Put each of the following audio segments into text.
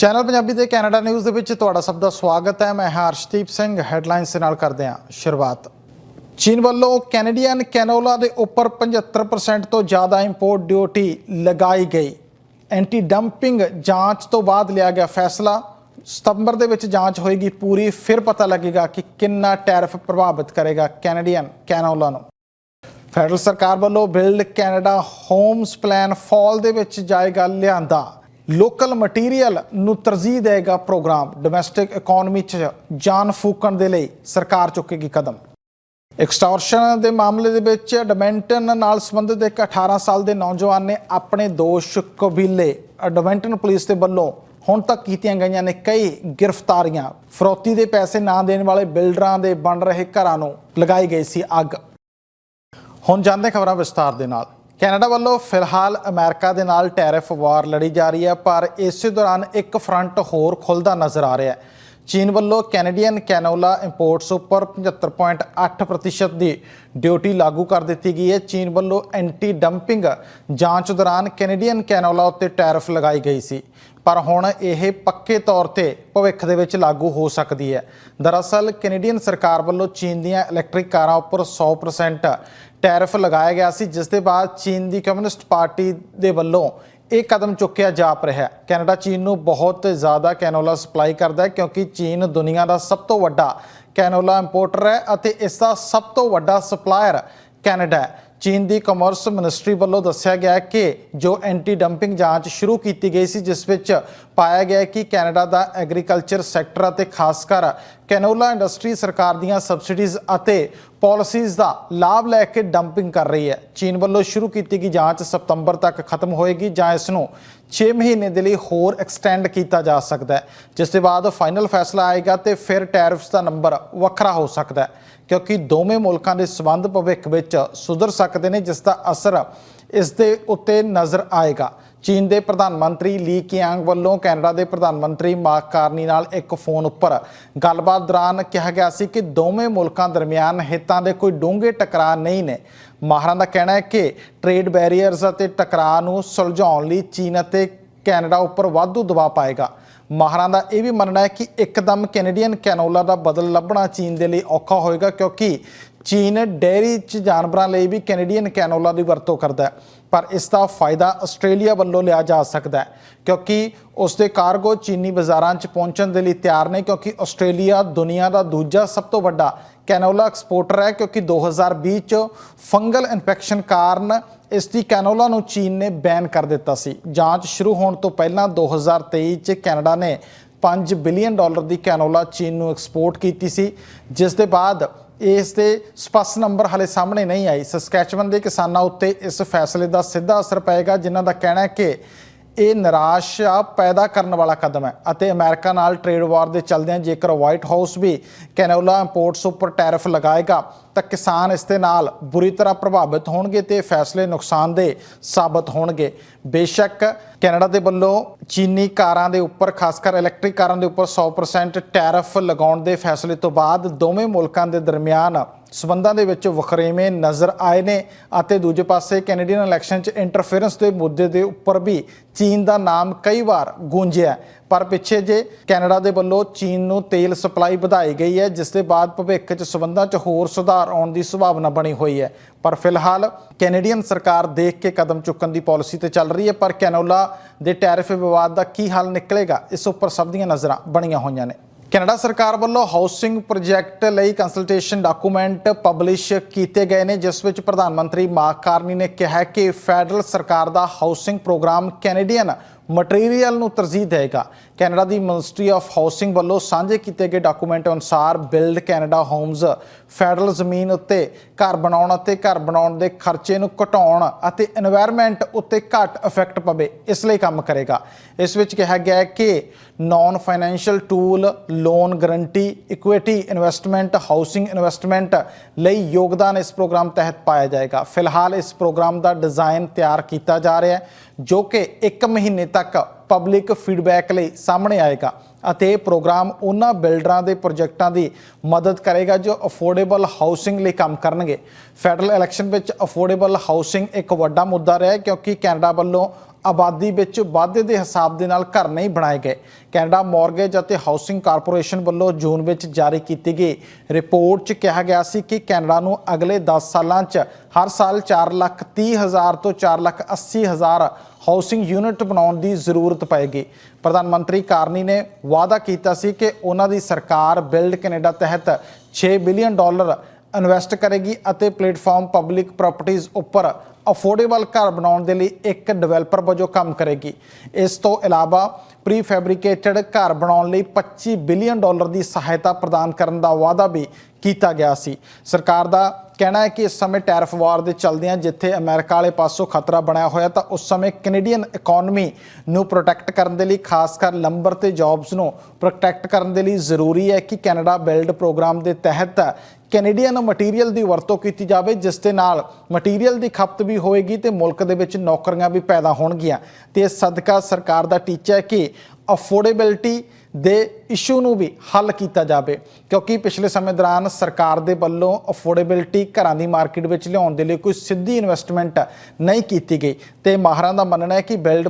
Channel Punjabi ਦੇ Canada news ਦੇ ਵਿੱਚ ਤੁਹਾਡਾ ਸਭ ਦਾ ਸਵਾਗਤ ਹੈ। ਮੈਂ ਹਰਸ਼ਦੀਪ ਸਿੰਘ ਹੈਡਲਾਈਨਸ ਦੇ ਨਾਲ ਕਰਦੇ ਹਾਂ ਸ਼ੁਰੂਆਤ। ਚੀਨ ਵੱਲੋਂ ਕੈਨੇਡੀਅਨ ਕੈਨੋਲਾ ਦੇ ਉੱਪਰ 75% ਤੋਂ ਜ਼ਿਆਦਾ ਇੰਪੋਰਟ ਡਿਊਟੀ ਲਗਾਈ ਗਈ। ਐਂਟੀ ਡੰਪਿੰਗ ਜਾਂਚ ਤੋਂ ਬਾਅਦ ਲਿਆ ਗਿਆ ਫੈਸਲਾ। ਸਤੰਬਰ ਦੇ ਵਿੱਚ ਜਾਂਚ ਹੋਏਗੀ ਪੂਰੀ, ਫਿਰ ਪਤਾ ਲੱਗੇਗਾ ਕਿ ਕਿੰਨਾ ਟੈਰਿਫ ਪ੍ਰਭਾਵਿਤ ਕਰੇਗਾ ਕੈਨੇਡੀਅਨ ਕੈਨੋਲਾ ਨੂੰ। ਫੈਡਰਲ ਸਰਕਾਰ ਵੱਲੋਂ Build Canada Homes plan fall ਦੇ ਵਿੱਚ ਜਾਏਗਾ ਲਿਆਂਦਾ। ਲੋਕਲ ਮਟੀਰੀਅਲ ਨੂੰ ਤਰਜੀਹ ਦੇਗਾ ਪ੍ਰੋਗਰਾਮ। ਡੋਮੈਸਟਿਕ ਇਕਨੋਮੀ 'ਚ ਜਾਨ ਫੂਕਣ ਦੇ ਲਈ ਸਰਕਾਰ ਚੁੱਕੇਗੀ ਕਦਮ। ਐਕਸਟੋਰਸ਼ਨ ਦੇ ਮਾਮਲੇ ਦੇ ਵਿੱਚ ਐਡਮਿੰਟਨ ਨਾਲ ਸੰਬੰਧਿਤ ਇੱਕ 18 ਸਾਲ ਦੇ ਨੌਜਵਾਨ ਨੇ ਆਪਣੇ ਦੋਸ਼ ਕਬੀਲੇ। ਐਡਮਿੰਟਨ ਪੁਲਿਸ ਦੇ ਵੱਲੋਂ ਹੁਣ ਤੱਕ ਕੀਤੀਆਂ ਗਈਆਂ ਨੇ ਕਈ ਗ੍ਰਿਫਤਾਰੀਆਂ। ਫਰੋਤੀ ਦੇ ਪੈਸੇ ਨਾ ਦੇਣ ਵਾਲੇ ਬਿਲਡਰਾਂ ਦੇ ਬਣ ਰਹੇ ਘਰਾਂ ਨੂੰ ਲਗਾਈ ਗਈ ਸੀ ਅੱਗ। ਹੁਣ ਜਾਂਦੇ ਖਬਰਾਂ ਵਿਸਤਾਰ ਦੇ ਨਾਲ। ਕੈਨੇਡਾ ਵੱਲੋਂ ਫਿਲਹਾਲ ਅਮਰੀਕਾ ਦੇ ਨਾਲ ਟੈਰਿਫ ਵਾਰ ਲੜੀ ਜਾ ਰਹੀ ਹੈ, ਪਰ ਇਸੇ ਦੌਰਾਨ ਇੱਕ ਫਰੰਟ ਹੋਰ ਖੁੱਲਦਾ ਨਜ਼ਰ ਆ ਰਿਹਾ ਹੈ। ਚੀਨ ਵੱਲੋਂ ਕੈਨੇਡੀਅਨ ਕੈਨੋਲਾ ਇੰਪੋਰਟਸ ਉੱਪਰ 75.8% ਦੀ ਡਿਊਟੀ ਲਾਗੂ ਕਰ ਦਿੱਤੀ ਗਈ ਹੈ। ਚੀਨ ਵੱਲੋਂ ਐਂਟੀ ਡੰਪਿੰਗ ਜਾਂਚ ਦੌਰਾਨ ਕੈਨੇਡੀਅਨ ਕੈਨੋਲਾ ਉੱਤੇ ਟੈਰਿਫ ਲਗਾਈ ਗਈ ਸੀ, ਪਰ ਹੁਣ ਇਹ ਪੱਕੇ ਤੌਰ ਤੇ ਭਵਿੱਖ ਦੇ ਵਿੱਚ ਲਾਗੂ ਹੋ ਸਕਦੀ ਹੈ। ਦਰਅਸਲ ਕੈਨੇਡੀਅਨ ਸਰਕਾਰ ਵੱਲੋਂ ਚੀਨ ਦੀਆਂ ਇਲੈਕਟ੍ਰਿਕ ਕਾਰਾਂ ਉੱਪਰ 100% ਟੈਰਿਫ ਲਗਾਇਆ ਗਿਆ ਸੀ ਜਿਸ ਦੇ ਬਾਅਦ ਚੀਨ ਦੀ ਕਮਿਊਨਿਸਟ ਪਾਰਟੀ ਦੇ ਵੱਲੋਂ ਇਹ ਕਦਮ ਚੁੱਕਿਆ ਜਾ ਰਿਹਾ ਹੈ। ਕੈਨੇਡਾ ਚੀਨ ਨੂੰ ਬਹੁਤ ਜ਼ਿਆਦਾ ਕੈਨੋਲਾ ਸਪਲਾਈ ਕਰਦਾ ਹੈ, ਕਿਉਂਕਿ ਚੀਨ ਦੁਨੀਆ ਦਾ ਸਭ ਤੋਂ ਵੱਡਾ ਕੈਨੋਲਾ ਇੰਪੋਰਟਰ ਹੈ ਅਤੇ ਇਸ ਦਾ ਸਭ ਤੋਂ ਵੱਡਾ ਸਪਲਾਇਰ ਕੈਨੇਡਾ ਹੈ। ਚੀਨ ਦੀ ਕਮਰਸ ਮਿਨਿਸਟਰੀ ਵੱਲੋਂ ਦੱਸਿਆ ਗਿਆ ਕਿ ਜੋ ਐਂਟੀ ਡੰਪਿੰਗ ਜਾਂਚ ਸ਼ੁਰੂ ਕੀਤੀ ਗਈ ਸੀ, ਜਿਸ ਵਿੱਚ ਪਾਇਆ ਗਿਆ ਕਿ ਕੈਨੇਡਾ ਦਾ ਐਗਰੀਕਲਚਰ ਸੈਕਟਰ ਅਤੇ ਖਾਸ ਕਰ ਕੈਨੋਲਾ ਇੰਡਸਟਰੀ ਸਰਕਾਰ ਦੀਆਂ ਸਬਸਿਡੀਜ਼ ਅਤੇ ਪਾਲਿਸੀਜ਼ ਦਾ ਲਾਭ ਲੈ ਕੇ ਡੰਪਿੰਗ ਕਰ ਰਹੀ ਹੈ। ਚੀਨ ਵੱਲੋਂ ਸ਼ੁਰੂ ਕੀਤੀ ਗਈ ਜਾਂਚ ਸਤੰਬਰ ਤੱਕ ਖਤਮ ਹੋਏਗੀ ਜਾਂ ਇਸ ਨੂੰ 6 ਮਹੀਨੇ ਦੇ ਲਈ ਹੋਰ ਐਕਸਟੈਂਡ ਕੀਤਾ ਜਾ ਸਕਦਾ ਹੈ, ਜਿਸ ਦੇ ਬਾਅਦ ਫਾਈਨਲ ਫੈਸਲਾ ਆਏਗਾ ਤੇ ਫਿਰ ਟੈਰਿਫਸ ਦਾ ਨੰਬਰ ਵੱਖਰਾ ਹੋ ਸਕਦਾ ਹੈ। ਕਿਉਂਕਿ ਦੋਵੇਂ ਮੁਲਕਾਂ ਦੇ ਸਬੰਧ ਭਵਿੱਖ ਵਿੱਚ ਸੁਧਰ ਸਕਦੇ ਨੇ, ਜਿਸ ਦਾ ਅਸਰ ਇਸ ਦੇ ਉੱਤੇ ਨਜ਼ਰ ਆਏਗਾ। ਚੀਨ ਦੇ ਪ੍ਰਧਾਨ ਮੰਤਰੀ ਲੀ ਕੀਆਂਗ ਵੱਲੋਂ ਕੈਨੇਡਾ ਦੇ ਪ੍ਰਧਾਨ ਮੰਤਰੀ ਮਾਰਕ ਕਾਰਨੀ ਨਾਲ ਇੱਕ ਫੋਨ ਉੱਪਰ ਗੱਲਬਾਤ ਦੌਰਾਨ ਕਿਹਾ ਗਿਆ ਸੀ ਕਿ ਦੋਵੇਂ ਮੁਲਕਾਂ ਦਰਮਿਆਨ ਹਿੱਤਾਂ ਦੇ ਕੋਈ ਡੂੰਘੇ ਟਕਰਾਅ ਨਹੀਂ ਨੇ। ਮਾਹਰਾਂ ਦਾ ਕਹਿਣਾ ਹੈ ਕਿ ਟ੍ਰੇਡ ਬੈਰੀਅਰਸ ਅਤੇ ਟਕਰਾਅ ਨੂੰ ਸੁਲਝਾਉਣ ਲਈ ਚੀਨ ਅਤੇ ਕੈਨੇਡਾ ਉੱਪਰ ਵਾਧੂ ਦਬਾਅ ਪਾਏਗਾ। ਮਾਹਰਾਂ ਦਾ ਇਹ ਵੀ ਮੰਨਣਾ ਹੈ ਕਿ ਇੱਕਦਮ ਕੈਨੇਡੀਅਨ ਕੈਨੋਲਾ ਦਾ ਬਦਲ ਲੱਭਣਾ ਚੀਨ ਦੇ ਲਈ ਔਖਾ ਹੋਏਗਾ, ਕਿਉਂਕਿ ਚੀਨ ਡੇਅਰੀ 'ਚ ਜਾਨਵਰਾਂ ਲਈ ਵੀ ਕੈਨੇਡੀਅਨ ਕੈਨੋਲਾ ਦੀ ਵਰਤੋਂ ਕਰਦਾ ਹੈ। ਪਰ ਇਸ ਦਾ ਫਾਇਦਾ ਆਸਟ੍ਰੇਲੀਆ ਵੱਲੋਂ ਲਿਆ ਜਾ ਸਕਦਾ ਹੈ, ਕਿਉਂਕਿ ਉਸ ਦੇ ਕਾਰਗੋ ਚੀਨੀ ਬਾਜ਼ਾਰਾਂ 'ਚ ਪਹੁੰਚਣ ਦੇ ਲਈ ਤਿਆਰ ਨੇ, ਕਿਉਂਕਿ ਆਸਟ੍ਰੇਲੀਆ ਦੁਨੀਆ ਦਾ ਦੂਜਾ ਸਭ ਤੋਂ ਵੱਡਾ ਕੈਨੋਲਾ ਐਕਸਪੋਰਟਰ ਹੈ, ਕਿਉਂਕਿ 2020 'ਚ ਫੰਗਲ ਇਨਫੈਕਸ਼ਨ ਕਾਰਨ ਇਸ ਦੀ ਕੈਨੋਲਾ ਨੂੰ ਚੀਨ ਨੇ ਬੈਨ ਕਰ ਦਿੱਤਾ ਸੀ। ਜਾਂਚ ਸ਼ੁਰੂ ਹੋਣ ਤੋਂ ਪਹਿਲਾਂ 2023 'ਚ ਕੈਨੇਡਾ ਨੇ 5 ਬਿਲੀਅਨ ਡਾਲਰ ਦੀ ਕੈਨੋਲਾ ਚੀਨ ਨੂੰ ਐਕਸਪੋਰਟ ਕੀਤੀ ਸੀ, ਜਿਸ ਦੇ ਬਾਅਦ ਇਸ ਦੇ ਸਪਸ਼ਟ ਨੰਬਰ ਹਲੇ ਸਾਹਮਣੇ ਨਹੀਂ ਆਈ। ਸਸਕੈਚਵਨ ਦੇ ਕਿਸਾਨਾਂ ਉੱਤੇ ਇਸ ਫੈਸਲੇ ਦਾ ਸਿੱਧਾ ਅਸਰ ਪਏਗਾ, ਜਿਨ੍ਹਾਂ ਦਾ ਕਹਿਣਾ ਹੈ ਕਿ ਇਹ ਨਿਰਾਸ਼ਾ ਪੈਦਾ ਕਰਨ ਵਾਲਾ ਕਦਮ ਹੈ ਅਤੇ ਅਮਰੀਕਾ ਨਾਲ ਟ੍ਰੇਡ ਵਾਰ ਦੇ ਚੱਲਦਿਆਂ ਜੇਕਰ ਵਾਈਟ ਹਾਊਸ ਵੀ ਕੈਨੋਲਾ ਇੰਪੋਰਟਸ ਉੱਪਰ ਟੈਰਿਫ ਲਗਾਏਗਾ, ਤਾਂ ਕਿਸਾਨ ਇਸ ਦੇ ਨਾਲ ਬੁਰੀ ਤਰ੍ਹਾਂ ਪ੍ਰਭਾਵਿਤ ਹੋਣਗੇ ਤੇ ਫੈਸਲੇ ਨੁਕਸਾਨਦੇਹ ਸਾਬਤ ਹੋਣਗੇ। ਬੇਸ਼ੱਕ ਕੈਨੇਡਾ ਦੇ ਵੱਲੋਂ ਚੀਨੀ ਕਾਰਾਂ ਦੇ ਉੱਪਰ ਖਾਸ ਕਰ ਇਲੈਕਟ੍ਰਿਕ ਕਾਰਾਂ ਦੇ ਉੱਪਰ 100% ਟੈਰਿਫ ਲਗਾਉਣ ਦੇ ਫੈਸਲੇ ਤੋਂ ਬਾਅਦ ਦੋਵੇਂ ਮੁਲਕਾਂ ਦੇ ਦਰਮਿਆਨ ਸਬੰਧਾਂ ਦੇ ਵਿੱਚ ਵਖਰੇਵੇਂ ਨਜ਼ਰ ਆਏ ਨੇ ਅਤੇ ਦੂਜੇ ਪਾਸੇ ਕੈਨੇਡੀਅਨ ਇਲੈਕਸ਼ਨ 'ਚ ਇੰਟਰਫੇਰੈਂਸ ਦੇ ਮੁੱਦੇ ਦੇ ਉੱਪਰ ਵੀ ਚੀਨ ਦਾ ਨਾਮ ਕਈ ਵਾਰ ਗੂੰਜਿਆ ਪਰ ਪਿੱਛੇ ਜੇ ਕੈਨੇਡਾ ਦੇ ਵੱਲੋਂ ਚੀਨ ਨੂੰ ਤੇਲ ਸਪਲਾਈ ਵਧਾਈ ਗਈ ਹੈ, ਜਿਸ ਦੇ ਬਾਅਦ ਭਵਿੱਖ 'ਚ ਸਬੰਧਾਂ 'ਚ ਹੋਰ ਸੁਧਾਰ ਆਉਣ ਦੀ ਸੰਭਾਵਨਾ ਬਣੀ ਹੋਈ ਹੈ। ਪਰ ਫਿਲਹਾਲ ਕੈਨੇਡੀਅਨ ਸਰਕਾਰ ਦੇਖ ਕੇ ਕਦਮ ਚੁੱਕਣ ਦੀ ਪਾਲਿਸੀ ਤੇ ਚੱਲ ਰਹੀ ਹੈ, ਪਰ ਕੈਨੋਲਾ ਦੇ ਟੈਰਿਫ ਵਿਵਾਦ ਦਾ ਕੀ ਹੱਲ ਨਿਕਲੇਗਾ, ਇਸ ਉੱਪਰ ਸਭ ਦੀਆਂ ਨਜ਼ਰਾਂ ਬਣੀਆਂ ਹੋਈਆਂ ਨੇ। ਕੈਨੇਡਾ ਸਰਕਾਰ ਵੱਲੋਂ ਹਾਊਸਿੰਗ ਪ੍ਰੋਜੈਕਟ ਲਈ ਕੰਸਲਟੇਸ਼ਨ ਡਾਕੂਮੈਂਟ ਪਬਲਿਸ਼ ਕੀਤੇ ਗਏ ਨੇ, ਜਿਸ ਵਿੱਚ ਪ੍ਰਧਾਨ ਮੰਤਰੀ ਮਾਰਕ ਕਾਰਨੀ ਨੇ ਕਿਹਾ ਕਿ ਫੈਡਰਲ ਸਰਕਾਰ ਦਾ ਹਾਊਸਿੰਗ ਪ੍ਰੋਗਰਾਮ ਕੈਨੇਡੀਅਨ ਮਟੀਰੀਅਲ ਨੂੰ ਤਰਜੀਹ ਦੇਵੇਗਾ। ਕੈਨੇਡਾ ਦੀ ਮਿਨਿਸਟਰੀ ਆਫ ਹਾਊਸਿੰਗ ਵੱਲੋਂ ਸਾਂਝੇ ਕੀਤੇ ਗਏ ਡਾਕੂਮੈਂਟ ਅਨੁਸਾਰ ਬਿਲਡ ਕੈਨੇਡਾ ਹੋਮਸ ਫੈਡਰਲ ਜ਼ਮੀਨ ਉੱਤੇ ਘਰ ਬਣਾਉਣ ਅਤੇ ਘਰ ਬਣਾਉਣ ਦੇ ਖਰਚੇ ਨੂੰ ਘਟਾਉਣ ਅਤੇ এনवायरमेंट ਉੱਤੇ ਘੱਟ ਇਫੈਕਟ ਪਵੇ, ਇਸ ਲਈ ਕੰਮ ਕਰੇਗਾ। ਇਸ ਵਿੱਚ ਕਿਹਾ ਗਿਆ ਹੈ ਕਿ non financial tool loan guarantee equity investment housing investment ਲਈ ਯੋਗਦਾਨ ਇਸ ਪ੍ਰੋਗਰਾਮ ਤਹਿਤ ਪਾਇਆ ਜਾਏਗਾ। ਫਿਲਹਾਲ ਇਸ ਪ੍ਰੋਗਰਾਮ ਦਾ ਡਿਜ਼ਾਈਨ ਤਿਆਰ ਕੀਤਾ ਜਾ ਰਿਹਾ ਹੈ, ਜੋ ਕਿ 1 ਮਹੀਨੇ ਤੱਕ ਪਬਲਿਕ ਫੀਡਬੈਕ ਲਈ ਸਾਹਮਣੇ ਆਏਗਾ। ਅਤੇ ਪ੍ਰੋਗਰਾਮ ਉਹਨਾਂ ਬਿਲਡਰਾਂ ਦੇ ਪ੍ਰੋਜੈਕਟਾਂ ਦੀ ਮਦਦ ਕਰੇਗਾ ਜੋ ਅਫੋਰਡੇਬਲ ਹਾਊਸਿੰਗ ਲਈ ਕੰਮ ਕਰਨਗੇ। ਫੈਡਰਲ ਇਲੈਕਸ਼ਨ ਵਿੱਚ ਅਫੋਰਡੇਬਲ ਹਾਊਸਿੰਗ ਇੱਕ ਵੱਡਾ ਮੁੱਦਾ ਰਿਹਾ ਕਿਉਂਕਿ ਕੈਨੇਡਾ ਵੱਲੋਂ ਆਬਾਦੀ ਵਿੱਚ ਵਾਧੇ ਦੇ ਹਿਸਾਬ ਦੇ ਨਾਲ ਘਰ ਨਹੀਂ ਬਣਾਏ ਗਏ। ਕੈਨੇਡਾ ਮਾਰਗੇਜ ਅਤੇ ਹਾਊਸਿੰਗ ਕਾਰਪੋਰੇਸ਼ਨ ਵੱਲੋਂ ਜੂਨ ਵਿੱਚ ਜਾਰੀ ਕੀਤੀ ਗਈ ਰਿਪੋਰਟ 'ਚ ਕਿਹਾ ਗਿਆ ਸੀ ਕਿ ਕੈਨੇਡਾ ਨੂੰ ਅਗਲੇ 10 ਸਾਲਾਂ 'ਚ ਹਰ ਸਾਲ 4 ਲੱਖ 30 ਹਜ਼ਾਰ ਤੋਂ 4 ਲੱਖ 80 ਹਜ਼ਾਰ ਹਾਊਸਿੰਗ ਯੂਨਿਟ ਬਣਾਉਣ ਦੀ ਜ਼ਰੂਰਤ ਪਏਗੀ। ਪ੍ਰਧਾਨ ਮੰਤਰੀ ਕਾਰਨੀ ਨੇ ਵਾਅਦਾ ਕੀਤਾ ਸੀ ਕਿ ਉਹਨਾਂ ਦੀ ਸਰਕਾਰ ਬਿਲਡ ਕੈਨੇਡਾ ਤਹਿਤ 6 ਬਿਲੀਅਨ ਡਾਲਰ ਇਨਵੈਸਟ ਕਰੇਗੀ ਅਤੇ ਪਲੇਟਫਾਰਮ ਪਬਲਿਕ ਪ੍ਰਾਪਰਟੀਆਂ ਉੱਪਰ ਅਫੋਰਡੇਬਲ ਘਰ ਬਣਾਉਣ ਦੇ ਲਈ ਇੱਕ ਡਿਵੈਲਪਰ ਵਜੋਂ ਕੰਮ ਕਰੇਗੀ। ਇਸ ਤੋਂ ਇਲਾਵਾ ਪ੍ਰੀ ਫੈਬਰਿਕੇਟਡ ਘਰ ਬਣਾਉਣ ਲਈ 25 ਬਿਲੀਅਨ ਡਾਲਰ ਦੀ ਸਹਾਇਤਾ ਪ੍ਰਦਾਨ ਕਰਨ ਦਾ ਵਾਅਦਾ ਵੀ ਕੀਤਾ ਗਿਆ ਸੀ। ਸਰਕਾਰ ਦਾ ਕਹਿਣਾ ਹੈ ਕਿ ਇਸ ਸਮੇਂ ਟੈਰਿਫ ਵਾਰ ਦੇ ਚੱਲਦਿਆਂ ਜਿੱਥੇ ਅਮਰੀਕਾ ਵਾਲੇ ਪਾਸੋਂ ਖਤਰਾ ਬਣਿਆ ਹੋਇਆ ਤਾਂ ਉਸ ਸਮੇਂ ਕੈਨੇਡੀਅਨ ਇਕਨੋਮੀ ਨੂੰ ਪ੍ਰੋਟੈਕਟ ਕਰਨ ਦੇ ਲਈ, ਖਾਸ ਕਰ ਲੰਬਰ ਤੇ ਜੌਬਸ ਨੂੰ ਪ੍ਰੋਟੈਕਟ ਕਰਨ ਦੇ ਲਈ ਜ਼ਰੂਰੀ ਹੈ ਕਿ ਕੈਨੇਡਾ ਬਿਲਡ ਪ੍ਰੋਗਰਾਮ ਦੇ ਤਹਿਤ ਕੈਨੇਡੀਅਨ ਮਟੀਰੀਅਲ ਦੀ ਵਰਤੋਂ ਕੀਤੀ ਜਾਵੇ, ਜਿਸ ਦੇ ਨਾਲ ਮਟੀਰੀਅਲ ਦੀ ਖਪਤ ਵੀ ਹੋਏਗੀ ਤੇ ਮੁਲਕ ਦੇ ਵਿੱਚ ਨੌਕਰੀਆਂ ਵੀ ਪੈਦਾ ਹੋਣਗੀਆਂ। ਤੇ ਸਦਕਾ ਸਰਕਾਰ ਦਾ ਟੀਚਾ ਹੈ ਕਿ ਅਫੋਰਡੇਬਿਲਟੀ ਦੇ ਇਸ਼ੂ ਨੂੰ ਵੀ ਹੱਲ ਕੀਤਾ ਜਾਵੇ, ਕਿਉਂਕਿ ਪਿਛਲੇ ਸਮੇਂ ਦੌਰਾਨ ਸਰਕਾਰ ਦੇ ਵੱਲੋਂ ਅਫੋਰਡੇਬਿਲਟੀ ਘਰਾਂ ਦੀ ਮਾਰਕੀਟ ਵਿੱਚ ਲਿਆਉਣ ਦੇ ਲਈ ਕੋਈ ਸਿੱਧੀ ਇਨਵੈਸਟਮੈਂਟ ਨਹੀਂ ਕੀਤੀ ਗਈ ਤੇ ਮਾਹਰਾਂ ਦਾ ਮੰਨਣਾ ਹੈ ਕਿ ਬਿਲਡ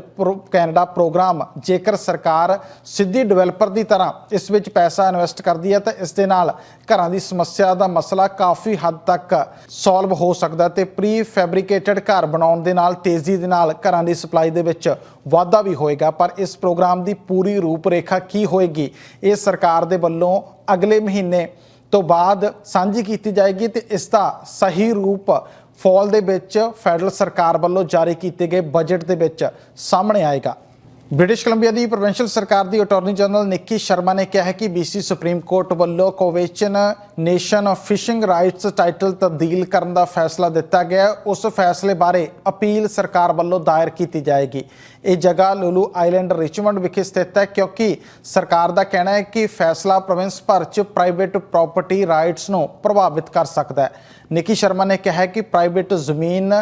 ਕੈਨੇਡਾ ਪ੍ਰੋਗਰਾਮ ਜੇਕਰ ਸਰਕਾਰ ਸਿੱਧੀ ਡਿਵੈਲਪਰ ਦੀ ਤਰ੍ਹਾਂ ਇਸ ਵਿੱਚ ਪੈਸਾ ਇਨਵੈਸਟ ਕਰਦੀ ਹੈ ਤਾਂ ਇਸ ਦੇ ਨਾਲ ਘਰਾਂ ਦੀ ਸਮੱਸਿਆ ਦਾ ਮਸਲਾ ਕਾਫੀ ਹੱਦ ਤੱਕ ਸੋਲਵ ਹੋ ਸਕਦਾ ਤੇ ਪ੍ਰੀ ਫੈਬਰਿਕੇਟਡ ਘਰ ਬਣਾਉਣ ਦੇ ਨਾਲ ਤੇਜ਼ੀ ਦੇ ਨਾਲ ਘਰਾਂ ਦੀ ਸਪਲਾਈ ਦੇ ਵਿੱਚ ਵਾਧਾ ਵੀ ਹੋਏਗਾ। ਪਰ ਇਸ ਪ੍ਰੋਗਰਾਮ ਦੀ ਪੂਰੀ ਰੂਪਰੇਖਾ ਕੀ ਹੋਏਗੀ? ਇਹ ਸਰਕਾਰ ਦੇ ਵੱਲੋਂ ਅਗਲੇ ਮਹੀਨੇ ਤੋਂ ਬਾਅਦ ਸਾਂਝੀ ਕੀਤੀ ਜਾਏਗੀ ਤੇ ਇਸ ਦਾ ਸਹੀ ਰੂਪ ਫਾਲ ਦੇ ਵਿੱਚ ਫੈਡਰਲ ਸਰਕਾਰ ਵੱਲੋਂ ਜਾਰੀ ਕੀਤੇ ਗਏ ਬਜਟ ਦੇ ਵਿੱਚ ਸਾਹਮਣੇ ਆਏਗਾ। ਬ੍ਰਿਟਿਸ਼ ਕੋਲੰਬੀਆ ਦੀ ਪ੍ਰੋਵਿੰਸ਼ੀਅਲ ਸਰਕਾਰ ਦੀ ਅਟਾਰਨੀ ਜਨਰਲ ਨਿੱਕੀ ਸ਼ਰਮਾ ਨੇ ਕਿਹਾ ਹੈ ਕਿ BC ਸੁਪਰੀਮ ਕੋਰਟ ਵੱਲੋਂ Cowichan nation fishing rights title ਤਬਦੀਲ ਕਰਨ ਦਾ ਫੈਸਲਾ ਦਿੱਤਾ ਗਿਆ। ਉਸ ਫੈਸਲੇ ਬਾਰੇ ਅਪੀਲ ਸਰਕਾਰ ਵੱਲੋਂ ਦਾਇਰ ਕੀਤੀ ਜਾਏਗੀ। ਇਹ ਜਗ੍ਹਾ ਲੁਲੂ ਆਈਲੈਂਡ ਰਿਚਮੰਡ ਵਿਖੇ ਸਥਿਤ ਹੈ, ਕਿਉਂਕਿ ਸਰਕਾਰ ਦਾ ਕਹਿਣਾ ਹੈ ਕਿ ਫੈਸਲਾ ਪ੍ਰੋਵਿੰਸ ਭਰ 'ਚ ਪ੍ਰਾਈਵੇਟ ਪ੍ਰਾਪਰਟੀ ਰਾਈਟਸ ਨੂੰ ਪ੍ਰਭਾਵਿਤ ਕਰ ਸਕਦਾ ਹੈ। ਨਿੱਕੀ ਸ਼ਰਮਾ ਨੇ ਕਿਹਾ ਕਿ ਪ੍ਰਾਈਵੇਟ ਜ਼ਮੀਨ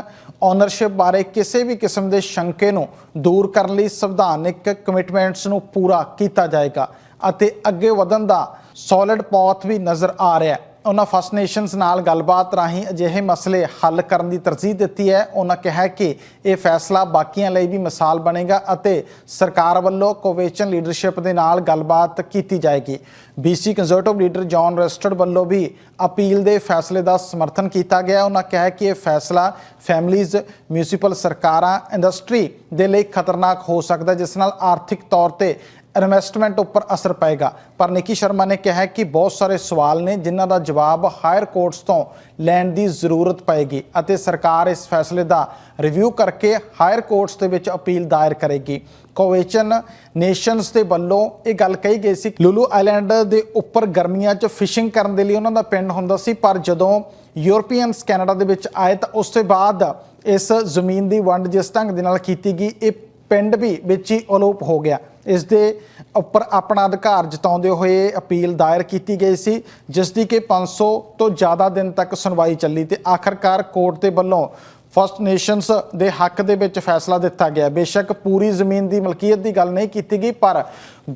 ਓਨਰਸ਼ਿਪ ਬਾਰੇ ਕਿਸੇ ਵੀ ਕਿਸਮ ਦੇ ਸ਼ੰਕੇ ਨੂੰ ਦੂਰ ਕਰਨ ਲਈ ਸੰਵਿਧਾਨਿਕ ਕਮਿਟਮੈਂਟਸ ਨੂੰ ਪੂਰਾ ਕੀਤਾ ਜਾਏਗਾ ਅਤੇ ਅੱਗੇ ਵਧਣ ਦਾ ਸੋਲਿਡ ਪਾਥ ਵੀ ਨਜ਼ਰ ਆ ਰਿਹਾ ਹੈ। ਉਹਨਾਂ ਫਸਟ ਨੇਸ਼ਨਸ ਨਾਲ ਗੱਲਬਾਤ ਰਾਹੀਂ ਅਜਿਹੇ ਮਸਲੇ ਹੱਲ ਕਰਨ ਦੀ ਤਰਜੀਹ ਦਿੱਤੀ ਹੈ। ਉਹਨਾਂ ਕਿਹਾ ਕਿ ਇਹ ਫੈਸਲਾ ਬਾਕੀਆਂ ਲਈ ਵੀ ਮਿਸਾਲ ਬਣੇਗਾ ਅਤੇ ਸਰਕਾਰ ਵੱਲੋਂ ਕੋਵੇਚਨ ਲੀਡਰਸ਼ਿਪ ਦੇ ਨਾਲ ਗੱਲਬਾਤ ਕੀਤੀ ਜਾਏਗੀ। BC conservative leader John Rustad ਵੱਲੋਂ ਵੀ ਅਪੀਲ ਦੇ ਫੈਸਲੇ ਦਾ ਸਮਰਥਨ ਕੀਤਾ ਗਿਆ। ਉਹਨਾਂ ਕਿਹਾ ਕਿ ਇਹ ਫੈਸਲਾ ਫੈਮਲੀਜ਼, ਮਿਊਨਿਸਪਲ ਸਰਕਾਰਾਂ, ਇੰਡਸਟਰੀ ਦੇ ਲਈ ਖਤਰਨਾਕ ਹੋ ਸਕਦਾ ਜਿਸ ਨਾਲ ਆਰਥਿਕ ਤੌਰ ਤੇ ਇਨਵੈਸਟਮੈਂਟ ਉੱਪਰ ਅਸਰ ਪਏਗਾ। ਪਰ ਨਿੱਕੀ ਸ਼ਰਮਾ ਨੇ ਕਿਹਾ ਕਿ ਬਹੁਤ ਸਾਰੇ ਸਵਾਲ ਨੇ ਜਿਨ੍ਹਾਂ ਦਾ ਜਵਾਬ ਹਾਇਰ ਕੋਰਟਸ ਤੋਂ ਲੈਣ ਦੀ ਜ਼ਰੂਰਤ ਪਏਗੀ ਅਤੇ ਸਰਕਾਰ ਇਸ ਫੈਸਲੇ ਦਾ ਰਿਵਿਊ ਕਰਕੇ ਹਾਇਰ ਕੋਰਟਸ ਦੇ ਵਿੱਚ ਅਪੀਲ ਦਾਇਰ ਕਰੇਗੀ। ਕੋਵੇਚਨ ਨੇਸ਼ਨਸ ਦੇ ਵੱਲੋਂ ਇਹ ਗੱਲ ਕਹੀ ਗਈ ਸੀ ਲੁਲੂ ਆਈਲੈਂਡ ਦੇ ਉੱਪਰ ਗਰਮੀਆਂ 'ਚ ਫਿਸ਼ਿੰਗ ਕਰਨ ਦੇ ਲਈ ਉਹਨਾਂ ਦਾ ਪਿੰਡ ਹੁੰਦਾ ਸੀ, ਪਰ ਜਦੋਂ ਯੂਰਪੀਅਨਸ ਕੈਨੇਡਾ ਦੇ ਵਿੱਚ ਆਏ ਤਾਂ ਉਸ ਤੋਂ ਬਾਅਦ ਇਸ ਜ਼ਮੀਨ ਦੀ ਵੰਡ ਜਿਸ ਢੰਗ ਦੇ ਨਾਲ ਕੀਤੀ ਗਈ, ਇਹ ਪਿੰਡ ਵੀ ਵਿੱਚ ਹੀ ਅਲੋਪ ਹੋ ਗਿਆ। ਇਸ ਦੇ ਉੱਪਰ ਆਪਣਾ ਅਧਿਕਾਰ ਜਤਾਉਂਦੇ ਹੋਏ ਅਪੀਲ ਦਾਇਰ ਕੀਤੀ ਗਈ ਸੀ, ਜਿਸ ਦੀ ਕਿ 500 ਤੋਂ ਜ਼ਿਆਦਾ ਦਿਨ ਤੱਕ ਸੁਣਵਾਈ ਚੱਲੀ ਤੇ ਆਖਰਕਾਰ ਕੋਰਟ ਦੇ ਵੱਲੋਂ ਫਸਟ ਨੇਸ਼ਨਸ ਦੇ ਹੱਕ ਦੇ ਵਿੱਚ ਫੈਸਲਾ ਦਿੱਤਾ ਗਿਆ। ਬੇਸ਼ੱਕ ਪੂਰੀ ਜ਼ਮੀਨ ਦੀ ਮਲਕੀਅਤ ਦੀ ਗੱਲ ਨਹੀਂ ਕੀਤੀ ਗਈ, ਪਰ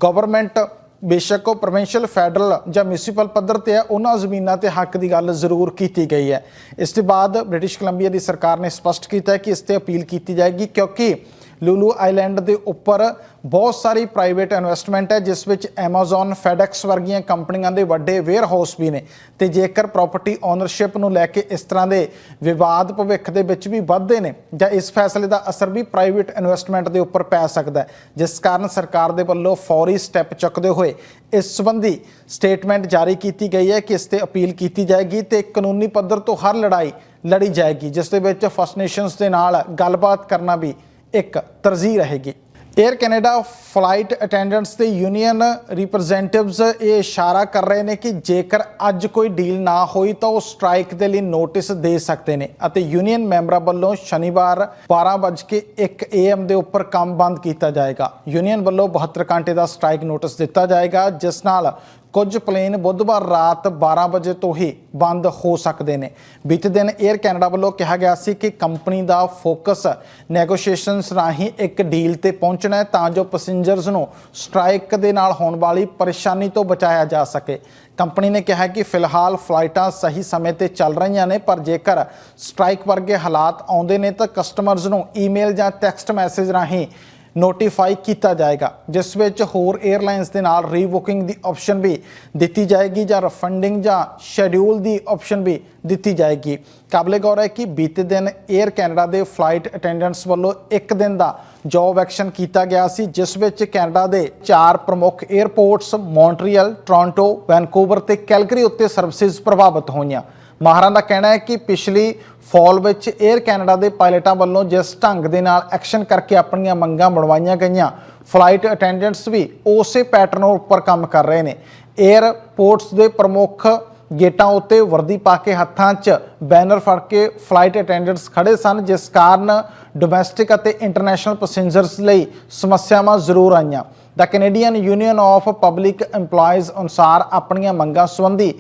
ਗਵਰਨਮੈਂਟ ਬੇਸ਼ੱਕ ਉਹ ਪ੍ਰੋਵਿੰਸ਼ੀਅਲ ਫੈਡਰਲ ਜਾਂ ਮਿਊਨਿਸਪਲ ਪੱਧਰ ਤੇ ਹੈ, ਉਹਨਾਂ ਜ਼ਮੀਨਾਂ ਤੇ ਹੱਕ ਦੀ ਗੱਲ ਜ਼ਰੂਰ ਕੀਤੀ ਗਈ ਹੈ। ਇਸ ਤੋਂ ਬਾਅਦ ਬ੍ਰਿਟਿਸ਼ ਕੋਲੰਬੀਆ ਦੀ ਸਰਕਾਰ ਨੇ ਸਪਸ਼ਟ ਕੀਤਾ ਕਿ ਇਸ ਤੇ ਅਪੀਲ ਕੀਤੀ ਜਾਏਗੀ, ਕਿਉਂਕਿ ਲੂਲੂ ਆਈਲੈਂਡ ਦੇ ਉੱਪਰ ਬਹੁਤ ਸਾਰੀ ਪ੍ਰਾਈਵੇਟ ਇਨਵੈਸਟਮੈਂਟ ਹੈ, ਜਿਸ ਵਿੱਚ Amazon, FedEx ਵਰਗੀਆਂ ਕੰਪਨੀਆਂ ਦੇ ਵੱਡੇ ਵੇਅਰਹਾਊਸ ਵੀ ਨੇ। ਤੇ ਜੇਕਰ ਪ੍ਰਾਪਰਟੀ ਓਨਰਸ਼ਿਪ ਨੂੰ ਲੈ ਕੇ ਇਸ ਤਰ੍ਹਾਂ ਦੇ ਵਿਵਾਦ ਭਵਿੱਖ ਦੇ ਵਿੱਚ ਵੀ ਵੱਧਦੇ ਨੇ, ਜਾਂ ਇਸ ਫੈਸਲੇ ਦਾ ਅਸਰ ਵੀ ਪ੍ਰਾਈਵੇਟ ਇਨਵੈਸਟਮੈਂਟ ਦੇ ਉੱਪਰ ਪੈ ਸਕਦਾ ਹੈ, ਜਿਸ ਕਾਰਨ ਸਰਕਾਰ ਦੇ ਵੱਲੋਂ ਫੌਰੀ ਸਟੈਪ ਚੁੱਕਦੇ ਹੋਏ ਇਸ ਸੰਬੰਧੀ ਸਟੇਟਮੈਂਟ ਜਾਰੀ ਕੀਤੀ ਗਈ ਹੈ ਕਿ ਇਸ ਤੇ ਅਪੀਲ ਕੀਤੀ ਜਾਏਗੀ ਤੇ ਕਾਨੂੰਨੀ ਪੱਧਰ ਤੋਂ ਹਰ ਲੜਾਈ ਲੜੀ ਜਾਏਗੀ, ਜਿਸ ਦੇ ਵਿੱਚ ਫਸਟ ਨੇਸ਼ਨਸ ਦੇ ਨਾਲ ਗੱਲਬਾਤ ਕਰਨਾ ਵੀ ਇੱਕ ਤਰਜੀਹ ਰਹੇਗੀ। 에ਅਰ ਕੈਨੇਡਾ ਫਲਾਈਟ ਅਟੈਂਡੈਂਟਸ ਤੇ ਯੂਨੀਅਨ ਰਿਪਰੈਜ਼ੈਂਟੇਟਿਵਸ ਇਹ ਇਸ਼ਾਰਾ ਕਰ ਰਹੇ ਨੇ ਕਿ ਜੇਕਰ ਅੱਜ ਕੋਈ ਡੀਲ ਨਾ ਹੋਈ ਤਾਂ ਉਹ ਸਟ੍ਰਾਈਕ ਦੇ ਲਈ ਨੋਟਿਸ ਦੇ ਸਕਦੇ ਨੇ ਅਤੇ ਯੂਨੀਅਨ ਮੈਂਬਰਾਂ ਵੱਲੋਂ ਸ਼ਨੀਵਾਰ 12:01 ਏਐਮ ਦੇ ਉੱਪਰ ਕੰਮ ਬੰਦ ਕੀਤਾ ਜਾਏਗਾ। ਯੂਨੀਅਨ ਵੱਲੋਂ 72 ਘੰਟੇ ਦਾ ਸਟ੍ਰਾਈਕ ਨੋਟਿਸ ਦਿੱਤਾ ਜਾਏਗਾ, ਜਿਸ ਨਾਲ ਕੁਝ ਪਲੇਨ ਬੁੱਧਵਾਰ ਰਾਤ 12 ਵਜੇ ਤੋਂ ਹੀ ਬੰਦ ਹੋ ਸਕਦੇ ਨੇ। ਬੀਤੇ ਦਿਨ 에ਅਰ ਕੈਨੇਡਾ ਵੱਲੋਂ ਕਿਹਾ ਗਿਆ ਸੀ ਕਿ ਕੰਪਨੀ ਦਾ ਫੋਕਸ ਨੈਗੋਸ਼ੀਏਸ਼ਨਸ ਰਾਹੀਂ ਇੱਕ ਡੀਲ ਤੇ ਪਹੁੰਚਣਾ ਹੈ ਤਾਂ ਜੋ ਪੈਸੇਂਜਰਸ ਨੂੰ ਸਟ੍ਰਾਈਕ ਦੇ ਨਾਲ ਹੋਣ ਵਾਲੀ ਪਰੇਸ਼ਾਨੀ ਤੋਂ ਬਚਾਇਆ ਜਾ ਸਕੇ। ਕੰਪਨੀ ਨੇ ਕਿਹਾ ਕਿ ਫਿਲਹਾਲ ਫਲਾਈਟਾਂ ਸਹੀ ਸਮੇਂ ਤੇ ਚੱਲ ਰਹੀਆਂ ਨੇ, ਪਰ ਜੇਕਰ ਸਟ੍ਰਾਈਕ ਵਰਗੇ ਹਾਲਾਤ ਆਉਂਦੇ ਨੇ ਤਾਂ ਕਸਟਮਰਸ ਨੂੰ ਈਮੇਲ ਜਾਂ ਟੈਕਸਟ ਮੈਸੇਜ ਰਾਹੀਂ ਨੋਟੀਫਾਈ ਕੀਤਾ ਜਾਏਗਾ, ਜਿਸ ਵਿੱਚ ਹੋਰ 에ਅਰਲਾਈਨਸ ਦੇ ਨਾਲ ਰੀਬੁਕਿੰਗ ਦੀ ਆਪਸ਼ਨ ਵੀ ਦਿੱਤੀ ਜਾਏਗੀ ਜਾਂ ਰਿਫੰਡਿੰਗ ਜਾਂ ਸ਼ੈਡਿਊਲ ਦੀ ਆਪਸ਼ਨ ਵੀ ਦਿੱਤੀ ਜਾਏਗੀ। ਕਾਬਲੇ ਗੌਰ ਹੈ ਕਿ ਬੀਤੇ ਦਿਨ 에ਅਰ ਕੈਨੇਡਾ ਦੇ ਫਲਾਈਟ ਅਟੈਂਡੈਂਟਸ ਵੱਲੋਂ ਇੱਕ ਦਿਨ ਦਾ ਜੌਬ ਐਕਸ਼ਨ ਕੀਤਾ ਗਿਆ ਸੀ, ਜਿਸ ਵਿੱਚ ਕੈਨੇਡਾ ਦੇ ਚਾਰ ਪ੍ਰਮੁੱਖ 에ਅਰਪੋਰਟਸ ਮੌਂਟਰੀਅਲ ਟੋਰਾਂਟੋ ਵੈਨਕੂਵਰ ਤੇ ਕੈਲਗਰੀ ਉੱਤੇ ਸਰਵਿਸਿਜ਼ ਪ੍ਰਭਾਵਿਤ ਹੋਈਆਂ। ਮਾਹਰਾਂ ਦਾ ਕਹਿਣਾ ਹੈ ਕਿ ਪਿਛਲੀ ਫਾਲ ਵਿੱਚ 에ਅਰ ਕੈਨੇਡਾ ਦੇ ਪਾਇਲਟਾਂ ਵੱਲੋਂ ਜਿਸ ਢੰਗ ਦੇ ਨਾਲ ਐਕਸ਼ਨ ਕਰਕੇ ਆਪਣੀਆਂ ਮੰਗਾਂ ਬਣਵਾਈਆਂ ਗਈਆਂ ਫਲਾਈਟ ਅਟੈਂਡੈਂਟਸ ਵੀ ਉਸੇ ਪੈਟਰਨ ਉੱਪਰ ਕੰਮ ਕਰ ਰਹੇ ਨੇ। 에ਅਰਪੋਰਟਸ ਦੇ ਪ੍ਰਮੁੱਖ ਗੇਟਾਂ ਉੱਤੇ ਵਰਦੀ ਪਾ ਕੇ ਹੱਥਾਂ 'ਚ ਬੈਨਰ ਫੜ ਕੇ ਫਲਾਈਟ ਅਟੈਂਡੈਂਟਸ ਖੜੇ ਸਨ, ਜਿਸ ਕਾਰਨ ਡੋਮੈਸਟਿਕ ਅਤੇ ਇੰਟਰਨੈਸ਼ਨਲ ਪੈਸੇਂਜਰਸ ਲਈ ਸਮੱਸਿਆਵਾਂ ਜ਼ਰੂਰ ਆਈਆਂ। ਦਾ Canadian union of public EMPLOYEES ਅਨੁਸਾਰ ਆਪਣੀਆਂ ਮੰਗਾਂ ਸੰਬੰਧੀ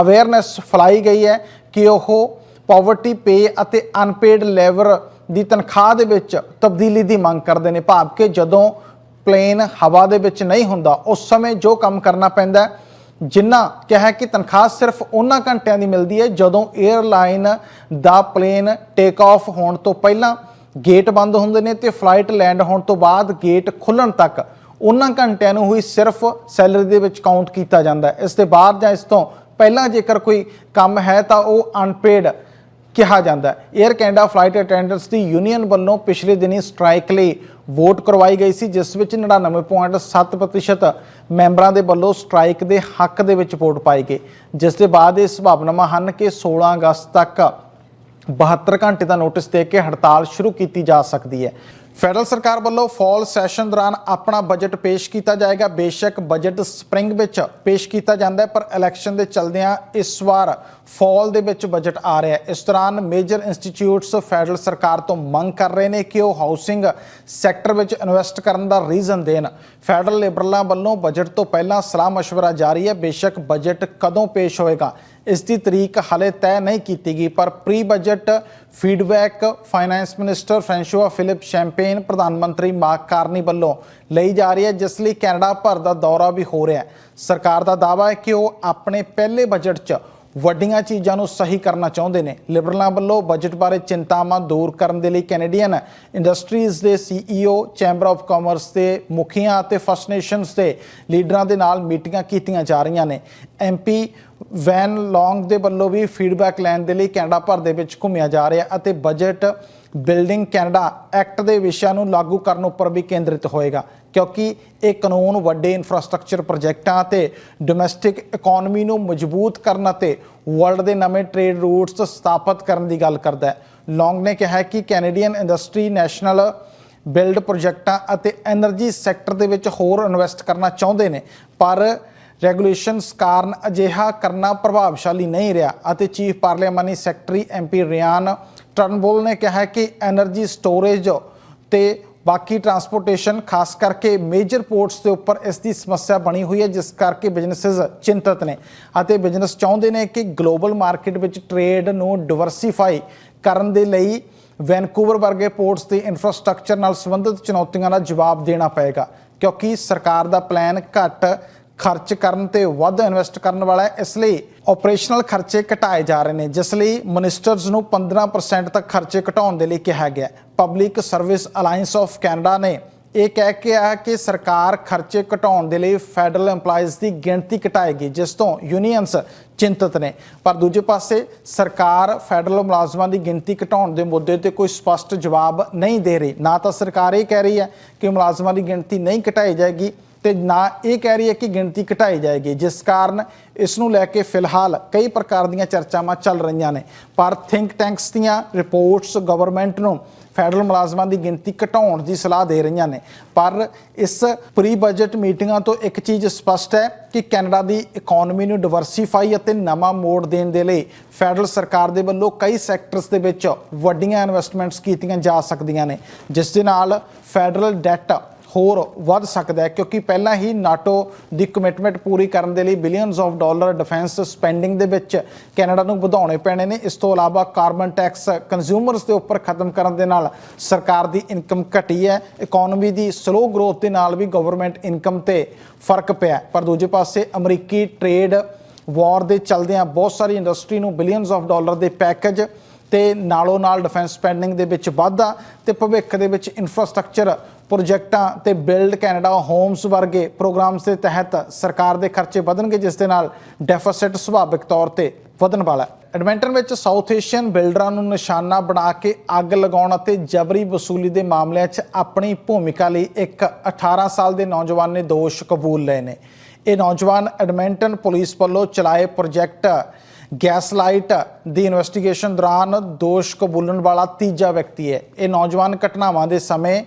ਅਵੇਅਰਨੈਸ ਫਲਾਈ ਗਈ ਹੈ ਕਿ ਉਹ ਪਾਵਰਟੀ ਪੇ ਅਤੇ ਅਨਪੇਡ ਲੇਬਰ ਦੀ ਤਨਖਾਹ ਦੇ ਵਿੱਚ ਤਬਦੀਲੀ ਦੀ ਮੰਗ ਕਰਦੇ ਨੇ। ਭਾਵ ਕਿ ਜਦੋਂ ਪਲੇਨ ਹਵਾ ਦੇ ਵਿੱਚ ਨਹੀਂ ਹੁੰਦਾ, ਉਸ ਸਮੇਂ ਜੋ ਕੰਮ ਕਰਨਾ ਪੈਂਦਾ ਹੈ ਜਿੰਨਾ ਕਿਹਾ ਕਿ ਤਨਖਾਹ ਸਿਰਫ ਉਹਨਾਂ ਘੰਟਿਆਂ ਦੀ ਮਿਲਦੀ ਹੈ ਜਦੋਂ 에ਅਰਲਾਈਨ ਦਾ ਪਲੇਨ ਟੇਕ ਆਫ ਹੋਣ ਤੋਂ ਪਹਿਲਾਂ ਗੇਟ ਬੰਦ ਹੁੰਦੇ ਨੇ ਤੇ ਫਲਾਈਟ ਲੈਂਡ ਹੋਣ ਤੋਂ ਬਾਅਦ ਗੇਟ ਖੁੱਲਣ ਤੱਕ ਉਹਨਾਂ ਘੰਟਿਆਂ ਨੂੰ ਹੀ ਸਿਰਫ ਸੈਲਰੀ ਦੇ ਵਿੱਚ ਕਾਊਂਟ ਕੀਤਾ ਜਾਂਦਾ ਇਸ ਦੇ ਬਾਅਦ ਜਾਂ ਇਸ ਤੋਂ ਪਹਿਲਾਂ ਜੇਕਰ ਕੋਈ ਕੰਮ ਹੈ ਤਾਂ ਉਹ ਅਨਪੇਡ ਕਿਹਾ ਜਾਂਦਾ ਹੈ। 에ਅਰ ਕੈਨੇਡਾ ਫਲਾਈਟ ਅਟੈਂਡੈਂਟਸ ਦੀ ਯੂਨੀਅਨ ਵੱਲੋਂ ਪਿਛਲੇ ਦਿਨੀ ਸਟ੍ਰਾਈਕ ਲਈ ਵੋਟ ਕਰਵਾਈ ਗਈ ਸੀ, ਜਿਸ ਵਿੱਚ 99.7% ਮੈਂਬਰਾਂ ਦੇ ਵੱਲੋਂ ਸਟ੍ਰਾਈਕ ਦੇ ਹੱਕ ਦੇ ਵਿੱਚ ਵੋਟ ਪਾਈ ਗਈ, ਜਿਸ ਦੇ ਬਾਅਦ ਇਹ ਸੰਭਾਵਨਾਵਾਂ ਹਨ ਕਿ 16 ਅਗਸਤ ਤੱਕ 72 ਘੰਟੇ ਦਾ ਨੋਟਿਸ ਦੇ ਕੇ ਹੜਤਾਲ ਸ਼ੁਰੂ ਕੀਤੀ ਜਾ ਸਕਦੀ ਹੈ। ਫੈਡਰਲ ਸਰਕਾਰ ਵੱਲੋਂ ਫਾਲ ਸੈਸ਼ਨ ਦੌਰਾਨ ਆਪਣਾ ਬਜਟ ਪੇਸ਼ ਕੀਤਾ ਜਾਏਗਾ ਬੇਸ਼ੱਕ ਬਜਟ ਸਪ੍ਰਿੰਗ ਵਿੱਚ ਪੇਸ਼ ਕੀਤਾ ਜਾਂਦਾ ਹੈ ਪਰ ਇਲੈਕਸ਼ਨ ਦੇ ਚਲਦਿਆਂ ਇਸ ਵਾਰ ਫਾਲ ਦੇ ਵਿੱਚ ਬਜਟ ਆ ਰਿਹਾ ਹੈ ਇਸ ਦੌਰਾਨ ਮੇਜਰ ਇੰਸਟੀਚਿਊਟਸ ਫੈਡਰਲ ਸਰਕਾਰ ਤੋਂ ਮੰਗ ਕਰ ਰਹੇ ਨੇ ਕਿ ਉਹ ਹਾਊਸਿੰਗ ਸੈਕਟਰ ਵਿੱਚ ਇਨਵੈਸਟ ਕਰਨ ਦਾ ਰੀਜ਼ਨ ਦੇਣ ਫੈਡਰਲ ਲਿਬਰਲਾਂ ਵੱਲੋਂ ਬਜਟ ਤੋਂ ਪਹਿਲਾਂ ਸਲਾਹ مشورہ ਜਾਰੀ ਹੈ ਬੇਸ਼ੱਕ ਬਜਟ ਕਦੋਂ ਪੇਸ਼ ਹੋਏਗਾ ਇਸ ਦੀ ਤਰੀਕ ਹਾਲੇ ਤੈਅ ਨਹੀਂ ਕੀਤੀ ਗਈ, ਪਰ pre budget feedback finance minister François Philippe Champagne ਪ੍ਰਧਾਨ ਮੰਤਰੀ ਮਾਰਕ ਕਾਰਨੀ ਵੱਲੋਂ ਲਈ ਜਾ ਰਹੀ ਹੈ, ਜਿਸ ਲਈ ਕੈਨੇਡਾ ਭਰ ਦਾ ਦੌਰਾ ਵੀ ਹੋ ਰਿਹਾ ਹੈ। ਸਰਕਾਰ ਦਾ ਦਾਅਵਾ ਹੈ ਕਿ ਉਹ ਆਪਣੇ ਪਹਿਲੇ ਬਜਟ 'ਚ ਵੱਡੀਆਂ ਚੀਜ਼ਾਂ ਨੂੰ ਸਹੀ ਕਰਨਾ ਚਾਹੁੰਦੇ ਨੇ। ਲਿਬਰਲਾਂ ਵੱਲੋਂ ਬਜਟ ਬਾਰੇ ਚਿੰਤਾਵਾਂ ਦੂਰ ਕਰਨ ਦੇ ਲਈ ਕੈਨੇਡੀਅਨ ਇੰਡਸਟਰੀਜ਼ ਦੇ ਸੀਈਓ ਚੈਂਬਰ ਆਫ ਕਾਮਰਸ ਦੇ ਮੁਖੀਆਂ ਅਤੇ ਫਸਟ ਨੇਸ਼ਨਸ ਦੇ ਲੀਡਰਾਂ ਦੇ ਨਾਲ ਮੀਟਿੰਗਾਂ ਕੀਤੀਆਂ ਜਾ ਰਹੀਆਂ ਨੇ। ਐਮਪੀ ਵੈਨ ਲੌਂਗ ਦੇ ਵੱਲੋਂ ਵੀ ਫੀਡਬੈਕ ਲੈਣ ਦੇ ਲਈ ਕੈਨੇਡਾ ਭਰ ਦੇ ਵਿੱਚ ਘੁੰਮਿਆ ਜਾ ਰਿਹਾ ਅਤੇ ਬਜਟ ਬਿਲਡਿੰਗ ਕੈਨੇਡਾ ਐਕਟ ਦੇ ਵਿਸ਼ਿਆਂ ਨੂੰ ਲਾਗੂ ਕਰਨ ਉੱਪਰ ਵੀ ਕੇਂਦਰਿਤ ਹੋਏਗਾ। ਕਿਉਂਕਿ ਇਹ ਕਾਨੂੰਨ ਵੱਡੇ ਇਨਫਰਾਸਟ੍ਰਕਚਰ ਪ੍ਰੋਜੈਕਟਾਂ ਤੇ ਡੋਮੈਸਟਿਕ ਇਕਨੋਮੀ ਨੂੰ ਮਜ਼ਬੂਤ ਕਰਨ ਅਤੇ ਵਰਲਡ ਦੇ ਨਵੇਂ ਟ੍ਰੇਡ ਰੂਟਸ ਸਥਾਪਿਤ ਕਰਨ ਦੀ ਗੱਲ ਕਰਦਾ ਹੈ। ਲੌਂਗ ਨੇ ਕਿਹਾ ਕਿ ਕੈਨੇਡੀਅਨ ਇੰਡਸਟਰੀ ਨੈਸ਼ਨਲ ਬਿਲਡ ਪ੍ਰੋਜੈਕਟਾਂ ਅਤੇ એનર્ਜੀ ਸੈਕਟਰ ਦੇ ਵਿੱਚ ਹੋਰ ਇਨਵੈਸਟ ਕਰਨਾ ਚਾਹੁੰਦੇ ਨੇ, ਪਰ ਰੈਗੂਲੇਸ਼ਨਸ ਕਾਰਨ ਅਜਿਹਾ ਕਰਨਾ ਪ੍ਰਭਾਵਸ਼ਾਲੀ ਨਹੀਂ ਰਿਹਾ ਅਤੇ chief parliamentary secretary MP Ryan Turnbull ਨੇ ਕਿਹਾ ਕਿ એનર્ਜੀ ਸਟੋਰੇਜ ਤੇ ਬਾਕੀ ਟਰਾਂਸਪੋਰਟੇਸ਼ਨ ਖਾਸ ਕਰਕੇ ਮੇਜਰ ਪੋਰਟਸ ਦੇ ਉੱਪਰ ਇਸ ਦੀ ਸਮੱਸਿਆ ਬਣੀ ਹੋਈ ਹੈ, ਜਿਸ ਕਰਕੇ ਬਿਜ਼ਨੈਸਸ ਚਿੰਤਤ ਨੇ ਅਤੇ ਬਿਜ਼ਨਸ ਚਾਹੁੰਦੇ ਨੇ ਕਿ ਗਲੋਬਲ ਮਾਰਕੀਟ ਵਿੱਚ ਟ੍ਰੇਡ ਨੂੰ ਡਿਵਰਸੀਫਾਈ ਕਰਨ ਦੇ ਲਈ ਵੈਨਕੂਵਰ ਵਰਗੇ ਪੋਰਟਸ ਦੇ ਇਨਫਰਾਸਟ੍ਰਕਚਰ ਨਾਲ ਸੰਬੰਧਿਤ ਚੁਣੌਤੀਆਂ ਦਾ ਜਵਾਬ ਦੇਣਾ ਪਏਗਾ, ਕਿਉਂਕਿ ਸਰਕਾਰ ਦਾ ਪਲਾਨ ਘੱਟ ਖਰਚ ਕਰਨ ਤੇ ਵੱਧ ਇਨਵੈਸਟ ਕਰਨ ਵਾਲਾ ਹੈ, ਇਸ ਲਈ ਆਪਰੇਸ਼ਨਲ ਖਰਚੇ ਘਟਾਏ ਜਾ ਰਹੇ ਨੇ, ਜਿਸ ਲਈ ਮਿਨਿਸਟਰਸ ਨੂੰ 15% ਤੱਕ ਖਰਚੇ ਘਟਾਉਣ ਦੇ ਲਈ ਕਿਹਾ ਗਿਆ public service alliance of Canada ਨੇ ਇਹ ਕਹਿ ਕੇ ਆ ਕਿ ਸਰਕਾਰ ਖਰਚੇ ਘਟਾਉਣ ਦੇ ਲਈ ਫੈਡਰਲ EMPLOYEES ਦੀ ਗਿਣਤੀ ਘਟਾਏਗੀ ਜਿਸ ਤੋਂ ਯੂਨੀਅਨਸ ਚਿੰਤਤ ਨੇ। ਪਰ ਦੂਜੇ ਪਾਸੇ ਸਰਕਾਰ ਫੈਡਰਲ ਮੁਲਾਜ਼ਮਾਂ ਦੀ ਗਿਣਤੀ ਘਟਾਉਣ ਦੇ ਮੁੱਦੇ ਤੇ ਕੋਈ ਸਪਸ਼ਟ ਜਵਾਬ ਨਹੀਂ ਦੇ ਰਹੀ। ਨਾ ਤਾਂ ਸਰਕਾਰ ਇਹ ਕਹਿ ਰਹੀ ਹੈ ਕਿ ਮੁਲਾਜ਼ਮਾਂ ਦੀ ਗਿਣਤੀ ਨਹੀਂ ਘਟਾਈ ਜਾਏਗੀ ਤੇ ਨਾ ਇਹ ਕਹਿ ਰਹੀ ਹੈ ਕਿ ਗਿਣਤੀ ਘਟਾਈ ਜਾਏਗੀ, ਜਿਸ ਕਾਰਨ ਇਸ ਨੂੰ ਲੈ ਕੇ ਫਿਲਹਾਲ ਕਈ ਪ੍ਰਕਾਰ ਦੀਆਂ ਚਰਚਾਵਾਂ ਚੱਲ ਰਹੀਆਂ ਨੇ। ਪਰ ਥਿੰਕ ਟੈਂਕਸ ਦੀਆਂ ਰਿਪੋਰਟਸ ਗਵਰਨਮੈਂਟ ਨੂੰ ਫੈਡਰਲ ਮੁਲਾਜ਼ਮਾਂ ਦੀ ਗਿਣਤੀ ਘਟਾਉਣ ਦੀ ਸਲਾਹ ਦੇ ਰਹੀਆਂ ਨੇ। ਪਰ ਇਸ ਪ੍ਰੀ ਬਜਟ ਮੀਟਿੰਗਾਂ ਤੋਂ ਇੱਕ ਚੀਜ਼ ਸਪਸ਼ਟ ਹੈ ਕਿ ਕੈਨੇਡਾ ਦੀ ਇਕਨੋਮੀ ਨੂੰ ਡਿਵਰਸੀਫਾਈ ਅਤੇ ਨਵਾਂ ਮੋੜ ਦੇਣ ਦੇ ਲਈ ਫੈਡਰਲ ਸਰਕਾਰ ਦੇ ਵੱਲੋਂ ਕਈ ਸੈਕਟਰਸ ਦੇ ਵਿੱਚ ਵੱਡੀਆਂ ਇਨਵੈਸਟਮੈਂਟਸ ਕੀਤੀਆਂ ਜਾ ਸਕਦੀਆਂ ਨੇ, ਜਿਸ ਦੇ ਨਾਲ ਫੈਡਰਲ ਡੈਟ ਹੋਰ ਵੱਧ ਸਕਦਾ ਹੈ, ਕਿਉਂਕਿ ਪਹਿਲਾਂ ਹੀ ਨਾਟੋ ਦੀ ਕਮਿਟਮੈਂਟ ਪੂਰੀ ਕਰਨ ਦੇ ਲਈ billions of dollar defence spending ਦੇ ਵਿੱਚ ਕੈਨੇਡਾ ਨੂੰ ਵਧਾਉਣੇ ਪੈਣੇ ਨੇ। ਇਸ ਤੋਂ ਇਲਾਵਾ ਕਾਰਬਨ ਟੈਕਸ ਕੰਜ਼ਿਊਮਰਸ ਦੇ ਉੱਪਰ ਖਤਮ ਕਰਨ ਦੇ ਨਾਲ ਸਰਕਾਰ ਦੀ ਇਨਕਮ ਘਟੀ ਹੈ। ਇਕਨੋਮੀ ਦੀ ਸਲੋ ਗਰੋਥ ਦੇ ਨਾਲ ਵੀ ਗਵਰਨਮੈਂਟ ਇਨਕਮ ਤੇ ਫ਼ਰਕ ਪਿਆ ਪਰ ਦੂਜੇ ਪਾਸੇ ਅਮਰੀਕੀ ਟ੍ਰੇਡ ਵਾਰ ਦੇ ਚਲਦਿਆਂ ਬਹੁਤ ਸਾਰੀ ਇੰਡਸਟਰੀ ਨੂੰ ਬਿਲੀਅਨਸ ਆਫ ਡਾਲਰ ਦੇ ਪੈਕੇਜ ਤੇ ਨਾਲੋਂ ਨਾਲ ਡਿਫੈਂਸ ਸਪੈਂਡਿੰਗ ਦੇ ਵਿੱਚ ਵਾਧਾ ਤੇ ਭਵਿੱਖ ਦੇ ਵਿੱਚ ਇਨਫਰਾਸਟ੍ਰਕਚਰ ਪ੍ਰੋਜੈਕਟਾਂ ਤੇ ਬਿਲਡ ਕੈਨੇਡਾ ਹੋਮਸ ਵਰਗੇ ਪ੍ਰੋਗਰਾਮਸ ਦੇ ਤਹਿਤ ਸਰਕਾਰ ਦੇ ਖਰਚੇ ਵਧਣਗੇ, ਜਿਸ ਦੇ ਨਾਲ ਡੈਫਿਸਿਟ ਸੁਭਾਵਿਕ ਤੌਰ ਤੇ ਵਧਣ ਵਾਲਾ ਹੈ। ਐਡਮਿੰਟਨ ਵਿੱਚ ਸਾਊਥ ਏਸ਼ੀਅਨ ਬਿਲਡਰਾਂ ਨੂੰ ਨਿਸ਼ਾਨਾ ਬਣਾ ਕੇ ਅੱਗ ਲਗਾਉਣ ਅਤੇ ਜਬਰੀ ਵਸੂਲੀ ਦੇ ਮਾਮਲਿਆਂ 'ਚ ਆਪਣੀ ਭੂਮਿਕਾ ਲਈ ਇੱਕ 18 ਸਾਲ ਦੇ ਨੌਜਵਾਨ ਨੇ ਦੋਸ਼ ਕਬੂਲ ਲਏ ਨੇ। ਇਹ ਨੌਜਵਾਨ ਐਡਮਿੰਟਨ ਪੁਲਿਸ ਵੱਲੋਂ ਚਲਾਏ ਪ੍ਰੋਜੈਕਟ ਗੈਸਲਾਈਟ ਦੀ ਇਨਵੈਸਟੀਗੇਸ਼ਨ ਦੌਰਾਨ ਦੋਸ਼ ਕਬੂਲਣ ਵਾਲਾ ਤੀਜਾ ਵਿਅਕਤੀ ਹੈ। ਇਹ ਨੌਜਵਾਨ ਘਟਨਾਵਾਂ ਦੇ ਸਮੇਂ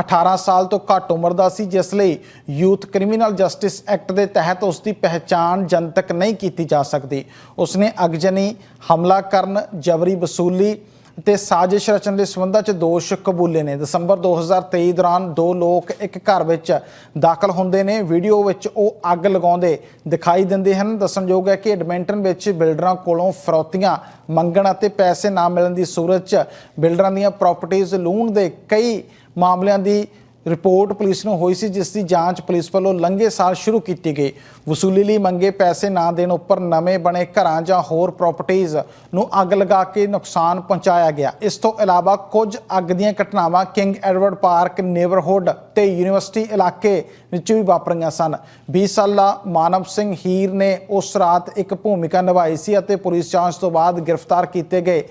18 ਸਾਲ ਤੋਂ ਘੱਟ ਉਮਰ ਦਾ ਸੀ, ਜਿਸ ਲਈ ਯੂਥ ਕ੍ਰਿਮੀਨਲ ਜਸਟਿਸ ਐਕਟ ਦੇ ਤਹਿਤ ਉਸ ਦੀ ਪਹਿਚਾਣ ਜਨਤਕ ਨਹੀਂ ਕੀਤੀ ਜਾ ਸਕਦੀ। ਉਸਨੇ ਅਗਜਨੀ ਹਮਲਾ ਕਰਨ, ਜਬਰੀ ਵਸੂਲੀ ਤੇ ਸਾਜ਼ਿਸ਼ ਰਚਨ ਦੇ ਸੰਬੰਧਾਂ 'ਚ ਦੋਸ਼ ਕਬੂਲੇ ਨੇ। ਦਸੰਬਰ 2023 ਦੌਰਾਨ ਦੋ ਲੋਕ ਇੱਕ ਘਰ ਵਿੱਚ ਦਾਖਲ ਹੁੰਦੇ ਨੇ। ਵੀਡੀਓ ਵਿੱਚ ਉਹ ਅੱਗ ਲਗਾਉਂਦੇ ਦਿਖਾਈ ਦਿੰਦੇ ਹਨ। ਦੱਸਣਯੋਗ ਹੈ ਕਿ ਐਡਮਿੰਟਨ ਵਿੱਚ ਬਿਲਡਰਾਂ ਕੋਲੋਂ ਫਰੌਤੀਆਂ ਮੰਗਣ ਅਤੇ ਪੈਸੇ ਨਾ ਮਿਲਣ ਦੀ ਸੂਰਤ 'ਚ ਬਿਲਡਰਾਂ ਦੀਆਂ ਪ੍ਰਾਪਰਟੀਆਂ ਲੂਣ ਦੇ ਕਈ ਮਾਮਲਿਆਂ ਦੀ ਰਿਪੋਰਟ ਪੁਲਿਸ ਨੂੰ ਹੋਈ ਸੀ, ਜਿਸ ਦੀ ਜਾਂਚ ਪੁਲਿਸ ਵੱਲੋਂ ਲੰਘੇ ਸਾਲ ਸ਼ੁਰੂ ਕੀਤੀ ਗਈ। ਵਸੂਲੀ ਲਈ ਮੰਗੇ ਪੈਸੇ ਨਾ ਦੇਣ ਉੱਪਰ ਨਵੇਂ ਬਣੇ ਘਰਾਂ ਜਾਂ ਹੋਰ ਪ੍ਰਾਪਰਟੀਆਂ ਨੂੰ ਅੱਗ ਲਗਾ ਕੇ ਨੁਕਸਾਨ ਪਹੁੰਚਾਇਆ ਗਿਆ। ਇਸ ਤੋਂ ਇਲਾਵਾ ਕੁਝ ਅੱਗ ਦੀਆਂ ਘਟਨਾਵਾਂ ਕਿੰਗ ਐਡਵਰਡ ਪਾਰਕ ਨੇਬਰਹੁੱਡ ਤੇ ਯੂਨੀਵਰਸਿਟੀ ਇਲਾਕੇ ਵਿੱਚ ਵੀ ਵਾਪਰੀਆਂ ਸਨ। 20 ਸਾਲਾ ਮਾਨਵ ਸਿੰਘ ਹੀਰ ਨੇ ਉਸ ਰਾਤ ਇੱਕ ਭੂਮਿਕਾ ਨਿਭਾਈ ਸੀ ਅਤੇ ਪੁਲਿਸ ਜਾਂਚ ਤੋਂ ਬਾਅਦ ਗ੍ਰਿਫਤਾਰ ਕੀਤੇ ਗਏ।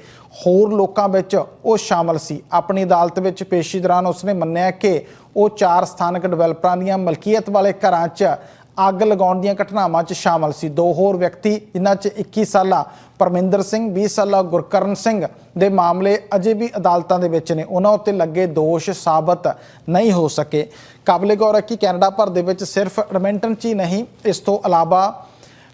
ਹੋਰ ਲੋਕਾਂ ਵਿੱਚ ਉਹ ਸ਼ਾਮਲ ਸੀ। ਆਪਣੀ ਅਦਾਲਤ ਵਿੱਚ ਪੇਸ਼ੀ ਦੌਰਾਨ ਉਸਨੇ ਮੰਨਿਆ ਕਿ ਉਹ ਚਾਰ ਸਥਾਨਕ ਡਿਵੈਲਪਰਾਂ ਦੀਆਂ ਮਲਕੀਅਤ ਵਾਲੇ ਘਰਾਂ 'ਚ ਅੱਗ ਲਗਾਉਣ ਦੀਆਂ ਘਟਨਾਵਾਂ 'ਚ ਸ਼ਾਮਲ ਸੀ। ਦੋ ਹੋਰ ਵਿਅਕਤੀ ਜਿਨ੍ਹਾਂ 'ਚ 21 ਸਾਲਾ ਪਰਮਿੰਦਰ ਸਿੰਘ 20 ਸਾਲਾ ਗੁਰਕਰਨ ਸਿੰਘ ਦੇ ਮਾਮਲੇ ਅਜੇ ਵੀ ਅਦਾਲਤਾਂ ਦੇ ਵਿੱਚ ਨੇ। ਉਹਨਾਂ ਉੱਤੇ ਲੱਗੇ ਦੋਸ਼ ਸਾਬਤ ਨਹੀਂ ਹੋ ਸਕੇ। ਕਾਬਲੇ ਗੌਰ ਹੈ ਕਿ ਕੈਨੇਡਾ ਭਰ ਦੇ ਵਿੱਚ ਸਿਰਫ ਐਡਮਿੰਟਨ 'ਚ ਹੀ ਨਹੀਂ, ਇਸ ਤੋਂ ਇਲਾਵਾ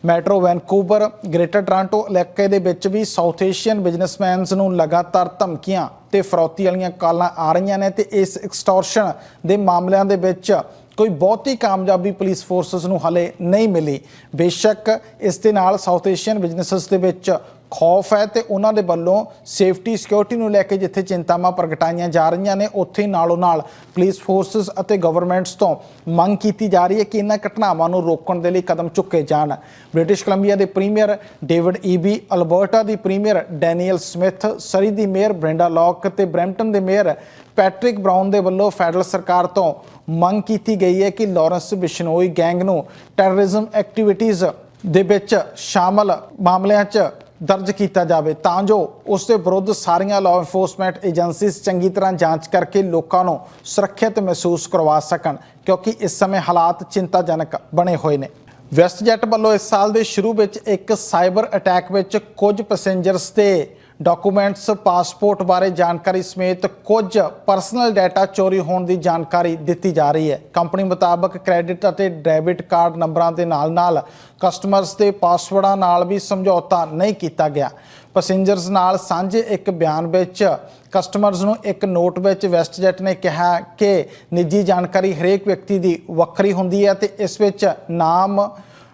ਮੈਟਰੋ ਵੈਨਕੂਵਰ, ਗ੍ਰੇਟਰ ਟੋਰਾਂਟੋ ਇਲਾਕੇ ਦੇ ਵਿੱਚ ਵੀ ਸਾਊਥ ਏਸ਼ੀਅਨ ਬਿਜ਼ਨਸਮੈਨਸ ਨੂੰ ਲਗਾਤਾਰ ਧਮਕੀਆਂ ਤੇ ਫਰੌਤੀ ਵਾਲੀਆਂ ਕਾਲਾਂ ਆ ਰਹੀਆਂ ਨੇ ਤੇ ਇਸ ਐਕਸਟੋਰਸ਼ਨ ਦੇ ਮਾਮਲਿਆਂ ਦੇ ਵਿੱਚ ਕੋਈ ਬਹੁਤੀ ਕਾਮਯਾਬੀ ਪੁਲਿਸ ਫੋਰਸਸ ਨੂੰ ਹਲੇ ਨਹੀਂ ਮਿਲੀ। ਬੇਸ਼ੱਕ ਇਸ ਦੇ ਨਾਲ ਸਾਊਥ ਏਸ਼ੀਅਨ ਬਿਜ਼ਨੈਸਸ ਦੇ ਵਿੱਚ ਖੌਫ ਹੈ ਤੇ ਉਹਨਾਂ ਦੇ ਵੱਲੋਂ ਸੇਫਟੀ ਸਿਕਿਉਰਿਟੀ ਨੂੰ ਲੈ ਕੇ ਜਿੱਥੇ ਚਿੰਤਾਵਾਂ ਪ੍ਰਗਟਾਈਆਂ ਜਾ ਰਹੀਆਂ ਨੇ, ਉੱਥੇ ਹੀ ਨਾਲੋਂ ਨਾਲ ਪੁਲਿਸ ਫੋਰਸਸ ਅਤੇ ਗਵਰਨਮੈਂਟਸ ਤੋਂ ਮੰਗ ਕੀਤੀ ਜਾ ਰਹੀ ਹੈ ਕਿ ਇਹਨਾਂ ਘਟਨਾਵਾਂ ਨੂੰ ਰੋਕਣ ਦੇ ਲਈ ਕਦਮ ਚੁੱਕੇ ਜਾਣ। ਬ੍ਰਿਟਿਸ਼ ਕੋਲੰਬੀਆ ਦੇ ਪ੍ਰੀਮੀਅਰ ਡੇਵਿਡ ਈਬੀ ਅਲਬਰਟਾ ਦੀ ਪ੍ਰੀਮੀਅਰ ਡੈਨੀਅਲ ਸਮਿਥ ਸਰੀ ਦੀ ਮੇਅਰ ਬ੍ਰੈਂਡਾ ਲੌਕ ਤੇ ਬ੍ਰੈਂਪਟਨ ਦੇ ਮੇਅਰ ਪੈਟ੍ਰਿਕ ਬ੍ਰਾਊਨ ਦੇ ਵੱਲੋਂ ਫੈਡਰਲ ਸਰਕਾਰ ਤੋਂ ਮੰਗ ਕੀਤੀ ਗਈ ਹੈ ਕਿ ਲਾਰੈਂਸ ਬਿਸ਼ਨੋਈ ਗੈਂਗ ਨੂੰ ਟੈਰਰਿਜ਼ਮ ਐਕਟੀਵਿਟੀਜ਼ ਦੇ ਵਿੱਚ ਸ਼ਾਮਲ ਮਾਮਲਿਆਂ 'ਚ ਦਰਜ ਕੀਤਾ ਜਾਵੇ ਤਾਂ ਜੋ ਉਸ ਦੇ ਵਿਰੁੱਧ ਸਾਰੀਆਂ ਲਾਅ ਐਨਫੋਰਸਮੈਂਟ ਏਜੰਸੀਜ਼ ਚੰਗੀ ਤਰ੍ਹਾਂ ਜਾਂਚ ਕਰਕੇ ਲੋਕਾਂ ਨੂੰ ਸੁਰੱਖਿਅਤ ਮਹਿਸੂਸ ਕਰਵਾ ਸਕਣ, ਕਿਉਂਕਿ ਇਸ ਸਮੇਂ ਹਾਲਾਤ ਚਿੰਤਾਜਨਕ ਬਣੇ ਹੋਏ ਨੇ। ਵੈਸਟਜੈਟ ਵੱਲੋਂ ਇਸ ਸਾਲ ਦੇ ਸ਼ੁਰੂ ਵਿੱਚ ਇੱਕ ਸਾਈਬਰ ਅਟੈਕ ਵਿੱਚ ਕੁਝ ਪੈਸੇਂਜਰਸ 'ਤੇ ਡਾਕੂਮੈਂਟਸ, ਪਾਸਪੋਰਟ ਬਾਰੇ ਜਾਣਕਾਰੀ ਸਮੇਤ ਕੁਝ ਪਰਸਨਲ ਡਾਟਾ ਚੋਰੀ ਹੋਣ ਦੀ ਜਾਣਕਾਰੀ ਦਿੱਤੀ ਜਾ ਰਹੀ ਹੈ। ਕੰਪਨੀ ਮੁਤਾਬਕ ਕ੍ਰੈਡਿਟ ਅਤੇ ਡੈਬਿਟ ਕਾਰਡ ਨੰਬਰਾਂ ਦੇ ਨਾਲ-ਨਾਲ ਕਸਟਮਰਸ ਦੇ ਪਾਸਵਰਡਾਂ ਨਾਲ ਵੀ ਸਮਝੌਤਾ ਨਹੀਂ ਕੀਤਾ ਗਿਆ। ਪੈਸੇਂਜਰਸ ਨਾਲ ਸਾਂਝੇ ਇੱਕ ਬਿਆਨ ਵਿੱਚ ਕਸਟਮਰਸ ਨੂੰ ਇੱਕ ਨੋਟ ਵਿੱਚ ਵੈਸਟਜੈਟ ਨੇ ਕਿਹਾ ਕਿ ਨਿੱਜੀ ਜਾਣਕਾਰੀ ਹਰੇਕ ਵਿਅਕਤੀ ਦੀ ਵੱਖਰੀ ਹੁੰਦੀ ਹੈ ਤੇ ਇਸ ਵਿੱਚ ਨਾਮ,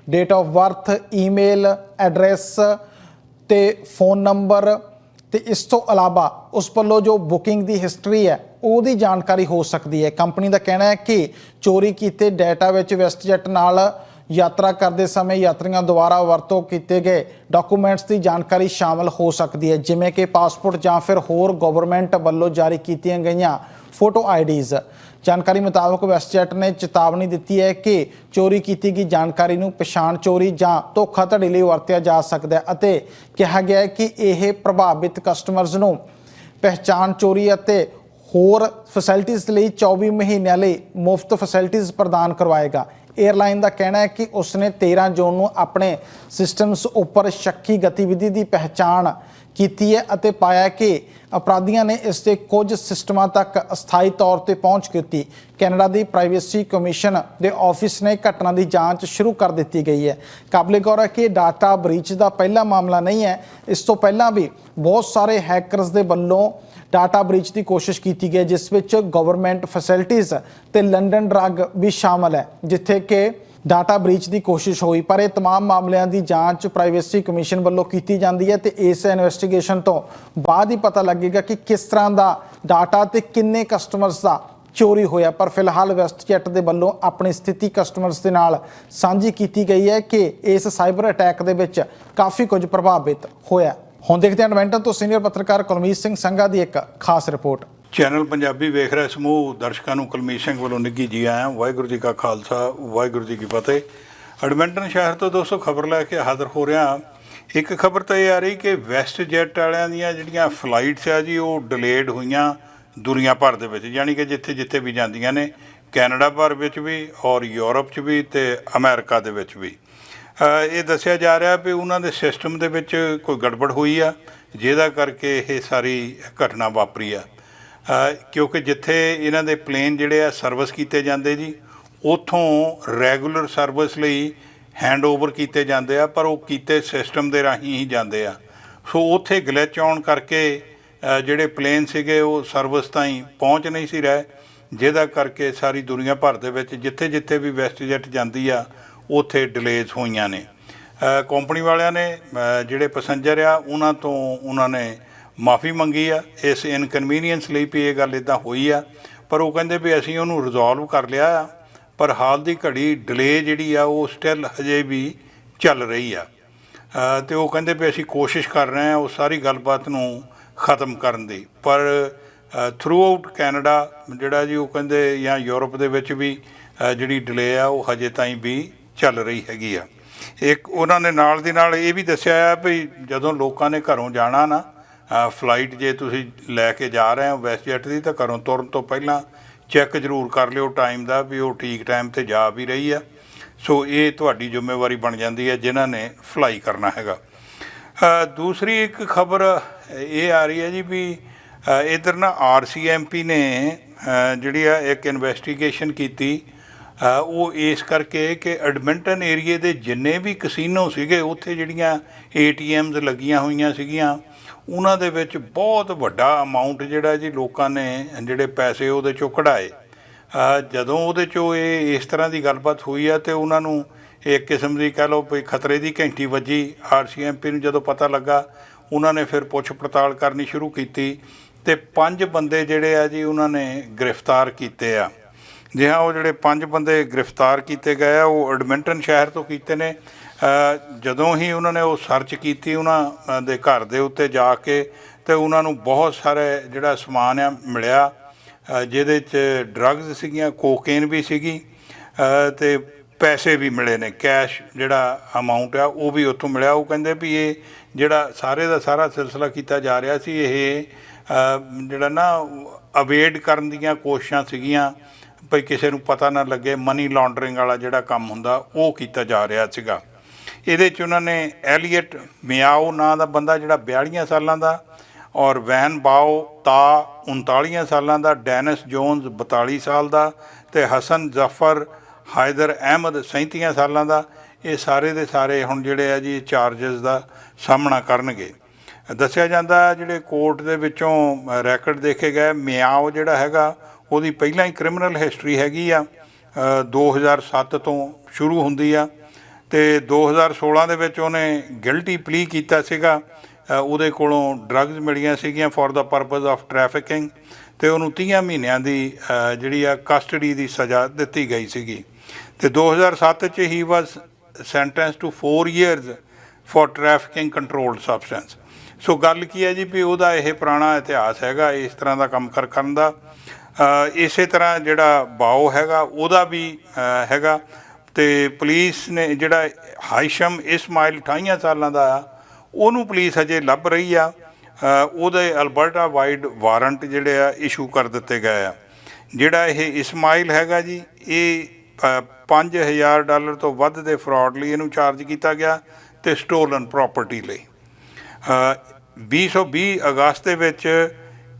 date of birth, email, address ਤੇ ਫੋਨ ਨੰਬਰ ਤੇ ਇਸ ਤੋਂ ਇਲਾਵਾ ਉਸ ਵੱਲੋਂ ਜੋ ਬੁਕਿੰਗ ਦੀ ਹਿਸਟਰੀ ਹੈ, ਉਹਦੀ ਜਾਣਕਾਰੀ ਹੋ ਸਕਦੀ ਹੈ। ਕੰਪਨੀ ਦਾ ਕਹਿਣਾ ਹੈ ਕਿ ਚੋਰੀ ਕੀਤੇ ਡਾਟਾ ਵਿੱਚ ਵੈਸਟਜੈਟ ਨਾਲ ਯਾਤਰਾ ਕਰਦੇ ਸਮੇਂ ਯਾਤਰੀਆਂ ਦੁਆਰਾ ਵਰਤੋਂ ਕੀਤੇ ਗਏ ਡਾਕੂਮੈਂਟਸ ਦੀ ਜਾਣਕਾਰੀ ਸ਼ਾਮਲ ਹੋ ਸਕਦੀ ਹੈ, ਜਿਵੇਂ ਕਿ ਪਾਸਪੋਰਟ ਜਾਂ ਫਿਰ ਹੋਰ ਗਵਰਨਮੈਂਟ ਵੱਲੋਂ ਜਾਰੀ ਕੀਤੀਆਂ ਗਈਆਂ ਫੋਟੋ ਆਈਡੀਜ਼ ਜਾਣਕਾਰੀ ਮੁਤਾਬਕ ਵੈਸਟਜੈਟ ਨੇ ਚੇਤਾਵਨੀ ਦਿੱਤੀ ਹੈ ਕਿ ਚੋਰੀ ਕੀਤੀ ਗਈ ਜਾਣਕਾਰੀ ਨੂੰ ਪਛਾਣ ਚੋਰੀ ਜਾਂ ਧੋਖਾਧੜੀ ਲਈ ਵਰਤਿਆ ਜਾ ਸਕਦਾ ਹੈ ਅਤੇ ਕਿਹਾ ਗਿਆ ਹੈ ਕਿ ਇਹ ਪ੍ਰਭਾਵਿਤ ਕਸਟਮਰਜ਼ ਨੂੰ ਪਹਿਚਾਣ ਚੋਰੀ ਅਤੇ ਹੋਰ ਫੈਸਿਲਿਟੀਆਂ ਲਈ 24 ਮਹੀਨਿਆਂ ਲਈ ਮੁਫਤ ਫੈਸਿਲਿਟੀਆਂ ਪ੍ਰਦਾਨ ਕਰਵਾਏਗਾ। ਏਅਰਲਾਈਨ ਦਾ ਕਹਿਣਾ ਹੈ ਕਿ ਉਸਨੇ 13 ਜੂਨ ਨੂੰ ਆਪਣੇ ਸਿਸਟਮਸ ਉੱਪਰ ਸ਼ੱਕੀ ਗਤੀਵਿਧੀ ਦੀ ਪਹਿਚਾਣ ਕੀਤੀ ਹੈ ਅਤੇ ਪਾਇਆ ਕਿ ਅਪਰਾਧੀਆਂ ਨੇ ਇਸ ਦੇ ਕੁਝ ਸਿਸਟਮਾਂ ਤੱਕ ਅਸਥਾਈ ਤੌਰ ਤੇ ਪਹੁੰਚ ਕੀਤੀ। ਕੈਨੇਡਾ ਦੀ ਪ੍ਰਾਈਵੇਸੀ ਕਮਿਸ਼ਨ ਦੇ ਆਫਿਸ ਨੇ ਘਟਨਾ ਦੀ ਜਾਂਚ ਸ਼ੁਰੂ ਕਰ ਦਿੱਤੀ ਗਈ ਹੈ। ਕਾਬਲੇ ਗੌਰ ਹੈ ਕਿ ਡਾਟਾ ਬ੍ਰੀਚ ਦਾ ਪਹਿਲਾ ਮਾਮਲਾ ਨਹੀਂ ਹੈ। ਇਸ ਤੋਂ ਪਹਿਲਾਂ ਵੀ ਬਹੁਤ ਸਾਰੇ ਹੈਕਰਸ ਦੇ ਵੱਲੋਂ ਡਾਟਾ ਬ੍ਰੀਚ ਦੀ ਕੋਸ਼ਿਸ਼ ਕੀਤੀ ਗਈ ਹੈ, ਜਿਸ ਵਿੱਚ ਗਵਰਨਮੈਂਟ ਫੈਸਿਲਿਟੀਆਂ ਤੇ ਲੰਡਨ ਡਰੱਗ ਵੀ ਸ਼ਾਮਲ ਹੈ ਜਿੱਥੇ ਕਿ ਡਾਟਾ ਬ੍ਰੀਚ ਦੀ ਕੋਸ਼ਿਸ਼ ਹੋਈ ਪਰ ਇਹ तमाम ਮਾਮਲਿਆਂ ਦੀ ਜਾਂਚ ਪ੍ਰਾਈਵੇਸੀ ਕਮਿਸ਼ਨ ਵੱਲੋਂ ਕੀਤੀ ਜਾਂਦੀ ਹੈ ਤੇ ਇਸ ਇਨਵੈਸਟੀਗੇਸ਼ਨ ਤੋਂ ਬਾਅਦ ਹੀ ਪਤਾ ਲੱਗੇਗਾ ਕਿ ਕਿਸ ਤਰ੍ਹਾਂ ਦਾ ਡਾਟਾ ਤੇ ਕਿੰਨੇ ਕਸਟਮਰਸ ਦਾ ਚੋਰੀ ਹੋਇਆ ਪਰ ਫਿਲਹਾਲ ਵੈਸਟਜੈਟ ਦੇ ਵੱਲੋਂ ਆਪਣੀ ਸਥਿਤੀ ਕਸਟਮਰਸ ਦੇ ਨਾਲ ਸਾਂਝੀ ਕੀਤੀ ਗਈ ਹੈ ਕਿ ਇਸ ਸਾਈਬਰ ਅਟੈਕ ਦੇ ਵਿੱਚ ਕਾਫੀ ਕੁਝ ਪ੍ਰਭਾਵਿਤ ਹੋਇਆ ਹੁਣ ਦੇਖਦੇ ਹਾਂ ਐਡਵੈਂਟਨ ਤੋਂ ਸੀਨੀਅਰ ਪੱਤਰਕਾਰ ਕੁਲਮੀਤ ਸਿੰਘ ਸੰਘਾ ਦੀ ਇੱਕ ਖਾਸ ਰਿਪੋਰਟ ਚੈਨਲ ਪੰਜਾਬੀ ਵੇਖ ਰਿਹਾ ਸਮੂਹ ਦਰਸ਼ਕਾਂ ਨੂੰ ਕੁਲਮੀਤ ਸਿੰਘ ਵੱਲੋਂ ਨਿੱਘੀ ਜੀ ਆਇਆਂ। ਵਾਹਿਗੁਰੂ ਜੀ ਕਾ ਖਾਲਸਾ, ਵਾਹਿਗੁਰੂ ਜੀ ਕੀ ਫਤਿਹ। ਐਡਮਿੰਟਨ ਸ਼ਹਿਰ ਤੋਂ ਦੋਸਤੋ ਖਬਰ ਲੈ ਕੇ ਹਾਜ਼ਰ ਹੋ ਰਿਹਾ। ਇੱਕ ਖਬਰ ਤਾਂ ਇਹ ਆ ਰਹੀ ਕਿ ਵੈਸਟ ਜੈਟ ਵਾਲਿਆਂ ਦੀਆਂ ਜਿਹੜੀਆਂ ਫਲਾਈਟਸ ਆ ਜੀ, ਉਹ ਡਿਲੇਡ ਹੋਈਆਂ ਦੁਨੀਆ ਭਰ ਦੇ ਵਿੱਚ। ਯਾਨੀ ਕਿ ਜਿੱਥੇ ਜਿੱਥੇ ਵੀ ਜਾਂਦੀਆਂ ਨੇ, ਕੈਨੇਡਾ ਭਰ ਵਿੱਚ ਵੀ ਔਰ ਯੂਰਪ 'ਚ ਵੀ ਤੇ ਅਮਰੀਕਾ ਦੇ ਵਿੱਚ ਵੀ। ਇਹ ਦੱਸਿਆ ਜਾ ਰਿਹਾ ਵੀ ਉਹਨਾਂ ਦੇ ਸਿਸਟਮ ਦੇ ਵਿੱਚ ਕੋਈ ਗੜਬੜ ਹੋਈ ਆ, ਜਿਹਦਾ ਕਰਕੇ ਇਹ ਸਾਰੀ ਘਟਨਾ ਵਾਪਰੀ ਆ। ਕਿਉਂਕਿ ਜਿੱਥੇ ਇਹਨਾਂ ਦੇ ਪਲੇਨ ਜਿਹੜੇ ਆ ਸਰਵਿਸ ਕੀਤੇ ਜਾਂਦੇ ਜੀ, ਉਥੋਂ ਰੈਗੂਲਰ ਸਰਵਿਸ ਲਈ ਹੈਂਡਓਵਰ ਕੀਤੇ ਜਾਂਦੇ ਆ, ਪਰ ਉਹ ਕੀਤੇ ਸਿਸਟਮ ਦੇ ਰਾਹੀਂ ਹੀ ਜਾਂਦੇ ਆ। ਸੋ ਉੱਥੇ ਗਲਿਚ ਆਉਣ ਕਰਕੇ ਜਿਹੜੇ ਪਲੇਨ ਸੀਗੇ, ਉਹ ਸਰਵਿਸ ਤਾਈਂ ਪਹੁੰਚ ਨਹੀਂ ਸੀ ਰਹੇ। ਜਿਹਦਾ ਕਰਕੇ ਸਾਰੀ ਦੁਨੀਆ ਭਰ ਦੇ ਵਿੱਚ ਜਿੱਥੇ ਜਿੱਥੇ ਵੀ ਵੈਸਟਜੈਟ ਜਾਂਦੀ ਆ, ਉੱਥੇ ਡਿਲੇਜ਼ ਹੋਈਆਂ ਨੇ। ਕੰਪਨੀ ਵਾਲਿਆਂ ਨੇ ਜਿਹੜੇ ਪੈਸੇਂਜਰ ਆ, ਉਹਨਾਂ ਤੋਂ ਉਹਨਾਂ ਨੇ ਮਾਫੀ ਮੰਗੀ ਆ ਇਸ ਇਨਕਨਵੀਨੀਅੰਸ ਲਈ ਵੀ ਇਹ ਗੱਲ ਇਦਾਂ ਹੋਈ ਆ। ਪਰ ਉਹ ਕਹਿੰਦੇ ਵੀ ਅਸੀਂ ਉਹਨੂੰ ਰਿਜ਼ੋਲਵ ਕਰ ਲਿਆ ਆ ਪਰ ਹਾਲ ਦੀ ਘੜੀ ਡਿਲੇ ਜਿਹੜੀ ਆ ਉਹ ਸਟਿਲ ਹਜੇ ਵੀ ਚੱਲ ਰਹੀ ਆ। ਅ, ਤੇ ਉਹ ਕਹਿੰਦੇ ਵੀ ਅਸੀਂ ਕੋਸ਼ਿਸ਼ ਕਰ ਰਹੇ ਹਾਂ ਉਹ ਸਾਰੀ ਗੱਲਬਾਤ ਨੂੰ ਖਤਮ ਕਰਨ ਦੀ। ਪਰ ਥਰੂ ਆਊਟ ਕੈਨੇਡਾ ਜਿਹੜਾ ਜੀ ਉਹ ਕਹਿੰਦੇ ਜਾਂ ਯੂਰਪ ਦੇ ਵਿੱਚ ਵੀ ਜਿਹੜੀ ਡਿਲੇ ਆ ਉਹ ਹਜੇ ਤਾਈਂ ਵੀ ਚੱਲ ਰਹੀ ਹੈਗੀ ਆ। ਇੱਕ ਉਹਨਾਂ ਨੇ ਨਾਲ ਦੀ ਨਾਲ ਇਹ ਵੀ ਦੱਸਿਆ ਆ ਵੀ ਜਦੋਂ ਲੋਕਾਂ ਨੇ ਘਰੋਂ ਜਾਣਾ ਨਾ ਫਲਾਈਟ ਜੇ ਤੁਸੀਂ ਲੈ ਕੇ ਜਾ ਰਹੇ ਹੋ ਵੈਸਟਜੈਟ ਦੀ ਤਾਂ ਘਰੋਂ ਤੁਰਨ ਤੋਂ ਪਹਿਲਾਂ ਚੈੱਕ ਜ਼ਰੂਰ ਕਰ ਲਿਓ ਟਾਈਮ ਦਾ ਵੀ ਉਹ ਠੀਕ ਟਾਈਮ ਤੇ ਜਾ ਵੀ ਰਹੀ ਆ। ਸੋ ਇਹ ਤੁਹਾਡੀ ਜ਼ਿੰਮੇਵਾਰੀ ਬਣ ਜਾਂਦੀ ਹੈ ਜਿਨ੍ਹਾਂ ਨੇ ਫਲਾਈ ਕਰਨਾ ਹੈਗਾ। ਦੂਸਰੀ ਇੱਕ ਖਬਰ ਇਹ ਆ ਰਹੀ ਹੈ ਜੀ ਵੀ ਅ, ਇੱਧਰ ਨਾ ਆਰਸੀਐਮਪੀ ਨੇ ਜਿਹੜੀ ਆ ਇੱਕ ਇਨਵੈਸਟੀਗੇਸ਼ਨ ਕੀਤੀ। ਉਹ ਇਸ ਕਰਕੇ ਕਿ ਐਡਮਿੰਟਨ ਏਰੀਏ ਦੇ ਜਿੰਨੇ ਵੀ ਕਸੀਨੋ ਸੀਗੇ ਉੱਥੇ ਜਿਹੜੀਆਂ ਏਟੀਐਮਸ ਲੱਗੀਆਂ ਹੋਈਆਂ ਸੀਗੀਆਂ ਉਹਨਾਂ ਦੇ ਵਿੱਚ ਬਹੁਤ ਵੱਡਾ ਅਮਾਉਂਟ ਜਿਹੜਾ ਜੀ ਲੋਕਾਂ ਨੇ ਜਿਹੜੇ ਪੈਸੇ ਉਹਦੇ ਚੋਂ ਕਢਾਏ। ਜਦੋਂ ਉਹਦੇ ਚੋਂ ਇਹ ਇਸ ਤਰ੍ਹਾਂ ਦੀ ਗੱਲਬਾਤ ਹੋਈ ਆ ਤੇ ਉਹਨਾਂ ਨੂੰ ਇੱਕ ਕਿਸਮ ਦੀ ਕਹਿ ਲਓ ਵੀ ਖਤਰੇ ਦੀ ਘੰਟੀ ਵੱਜੀ ਆਰਸੀਐਮਪੀ ਨੂੰ ਜਦੋਂ ਪਤਾ ਲੱਗਾ, ਉਹਨਾਂ ਨੇ ਫਿਰ ਪੁੱਛ ਪੜਤਾਲ ਕਰਨੀ ਸ਼ੁਰੂ ਕੀਤੀ ਤੇ ਪੰਜ ਬੰਦੇ ਜਿਹੜੇ ਆ ਜੀ ਉਹਨਾਂ ਨੇ ਗ੍ਰਿਫਤਾਰ ਕੀਤੇ ਆ। ਜੀ ਹਾਂ ਉਹ ਜਿਹੜੇ ਪੰਜ ਬੰਦੇ ਗ੍ਰਿਫਤਾਰ ਕੀਤੇ ਗਏ ਆ ਉਹ ਐਡਮਿੰਟਨ ਸ਼ਹਿਰ ਤੋਂ ਕੀਤੇ ਨੇ। ਜਦੋਂ ਹੀ ਉਹਨਾਂ ਨੇ ਉਹ ਸਰਚ ਕੀਤੀ ਉਹਨਾਂ ਦੇ ਘਰ ਦੇ ਉੱਤੇ ਜਾ ਕੇ ਤੇ ਉਹਨਾਂ ਨੂੰ ਬਹੁਤ ਸਾਰੇ ਜਿਹੜਾ ਸਮਾਨ ਆ ਮਿਲਿਆ। ਜਿਹਦੇ ਚ ਡਰੱਗਸ ਸੀਗੀਆਂ ਕੋਕੇਨ ਵੀ ਸੀਗੀ ਅ, ਤੇ ਪੈਸੇ ਵੀ ਮਿਲੇ ਨੇ ਕੈਸ਼ ਜਿਹੜਾ ਅਮਾਉਂਟ ਆ ਉਹ ਵੀ ਉੱਥੋਂ ਮਿਲਿਆ। ਉਹ ਕਹਿੰਦੇ ਵੀ ਇਹ ਜਿਹੜਾ ਸਾਰੇ ਦਾ ਸਾਰਾ ਸਿਲਸਿਲਾ ਕੀਤਾ ਜਾ ਰਿਹਾ ਸੀ ਇਹ ਜਿਹੜਾ ਨਾ ਅਵੇਡ ਕਰਨ ਦੀਆਂ ਕੋਸ਼ਿਸ਼ਾਂ ਸੀਗੀਆਂ। ਭਈ ਕਿਸੇ ਨੂੰ ਪਤਾ ਨਾ ਲੱਗੇ ਮਨੀ ਲਾਂਡਰਿੰਗ ਵਾਲਾ ਜਿਹੜਾ ਕੰਮ ਹੁੰਦਾ, ਉਹ ਕੀਤਾ ਜਾ ਰਿਹਾ ਸੀਗਾ। ਇਹਦੇ ਚ ਉਹਨਾਂ ਨੇ ਐਲੀਅਟ ਮਿਆਓ ਨਾਂ ਦਾ ਬੰਦਾ ਜਿਹੜਾ 42 ਸਾਲਾਂ ਦਾ ਔਰ ਵੈਨ ਬਾਓ ਤਾ 39 ਸਾਲਾਂ ਦਾ ਡੈਨਿਸ ਜੋਨਸ 42 ਸਾਲ ਦਾ ਤੇ ਹਸਨ ਜ਼ਫਰ ਹਾਇਦਰ ਅਹਿਮਦ 37 ਸਾਲਾਂ ਦਾ। ਇਹ ਸਾਰੇ ਦੇ ਸਾਰੇ ਹੁਣ ਜਿਹੜੇ ਆ ਜੀ ਚਾਰजेस ਦਾ ਸਾਹਮਣਾ ਕਰਨਗੇ। ਦੱਸਿਆ ਜਾਂਦਾ ਜਿਹੜੇ ਕੋਰਟ ਦੇ ਵਿੱਚੋਂ ਰੈਕਡ ਦੇਖੇ ਗਏ ਮਿਆਓ ਜਿਹੜਾ ਹੈਗਾ ਉਹਦੀ ਪਹਿਲਾਂ ਹੀ ਕ੍ਰਿਮੀਨਲ ਹਿਸਟਰੀ ਹੈਗੀ ਆ ਅ, 2007 ਤੋਂ ਸ਼ੁਰੂ ਹੁੰਦੀ ਆ ਤੇ 2016 ਦੇ ਵਿੱਚ ਉਹਨੇ ਗਿਲਟੀ ਪਲੀ ਕੀਤਾ ਸੀਗਾ ਉਹਦੇ ਕੋਲੋਂ ਡਰੱਗਸ ਮਿਲੀਆਂ ਸੀਗੀਆਂ for the purpose of trafficking ਤੇ ਉਹਨੂੰ 30 ਮਹੀਨਿਆਂ ਦੀ ਜਿਹੜੀ ਆ ਕਸਟਡੀ ਦੀ ਸਜ਼ਾ ਦਿੱਤੀ ਗਈ ਸੀਗੀ। ਤੇ 2007 ਚ ਹੀ was sentence to 4 years for trafficking controlled substance so ਗੱਲ ਕੀ ਹੈ ਜੀ ਵੀ ਉਹਦਾ ਇਹ ਪੁਰਾਣਾ ਇਤਿਹਾਸ ਹੈਗਾ ਇਸ ਤਰ੍ਹਾਂ ਦਾ ਕੰਮ ਕਰ ਕਰਨ ਦਾ। ਇਸੇ ਤਰ੍ਹਾਂ ਜਿਹੜਾ ਬਾਓ ਹੈਗਾ ਉਹਦਾ ਵੀ ਹੈਗਾ। ਤੇ ਪੁਲਿਸ ਨੇ ਜਿਹੜਾ ਹਾਇਸ਼ਮ ਇਸਮਾਇਲ 28 ਸਾਲਾਂ ਦਾ ਆ ਉਹਨੂੰ ਪੁਲਿਸ ਅਜੇ ਲੱਭ ਰਹੀ ਆ। ਉਹਦੇ ਅਲਬਰਟਾ ਵਾਈਡ ਵਾਰੰਟ ਜਿਹੜੇ ਆ ਇਸ਼ੂ ਕਰ ਦਿੱਤੇ ਗਏ ਆ। ਜਿਹੜਾ ਇਹ ਇਸਮਾਇਲ ਹੈਗਾ ਜੀ ਇਹ ਅ, 5000 ਡਾਲਰ ਤੋਂ ਵੱਧ ਦੇ ਫਰਾਡ ਲਈ ਇਹਨੂੰ ਚਾਰਜ ਕੀਤਾ ਗਿਆ ਤੇ ਸਟੋਲਨ ਪ੍ਰਾਪਰਟੀ ਲਈ। ਅ, 2020 ਅਗਸਤ ਦੇ ਵਿੱਚ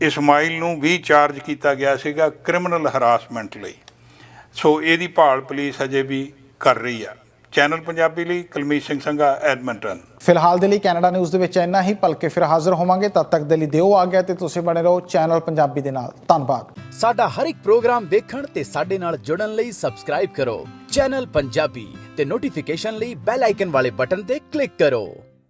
ਇਸਮਾਈਲ ਨੂੰ ਵੀ ਚਾਰਜ ਕੀਤਾ ਗਿਆ ਸੀਗਾ ਕ੍ਰਿਮੀਨਲ ਹਰਾਸਮੈਂਟ ਲਈ। ਸੋ ਇਹਦੀ ਭਾਲ ਪੁਲਿਸ ਅਜੇ ਵੀ ਕਰ ਰਹੀ ਆ। ਚੈਨਲ ਪੰਜਾਬੀ ਲਈ ਕੁਲਮੀਤ ਸਿੰਘ ਸੰਘਾ ਐਡਮਿੰਟਨ ਫਿਲਹਾਲ ਦੇ ਲਈ ਕੈਨੇਡਾ ਨਿਊਜ਼ ਦੇ ਵਿੱਚ ਇੰਨਾ ਹੀ। ਭਲਕੇ ਫਿਰ ਹਾਜ਼ਰ ਹੋਵਾਂਗੇ ਤਦ ਤੱਕ ਦੇ ਲਈ ਦਿਓ ਆ ਗਿਆ ਤੇ ਤੁਸੀਂ ਬਣੇ ਰਹੋ ਚੈਨਲ ਪੰਜਾਬੀ ਦੇ ਨਾਲ। ਧੰਨਵਾਦ। ਸਾਡਾ ਹਰ ਇੱਕ ਪ੍ਰੋਗਰਾਮ ਦੇਖਣ ਤੇ ਸਾਡੇ ਨਾਲ ਜੁੜਨ ਲਈ ਸਬਸਕ੍ਰਾਈਬ ਕਰੋ। ਚੈਨਲ ਪੰਜਾਬੀ ਤੇ ਨੋਟੀਫਿਕੇਸ਼ਨ ਲਈ ਬੈਲ ਆਈਕਨ ਵਾਲੇ ਬਟਨ ਤੇ ਕਲਿੱਕ ਕਰੋ।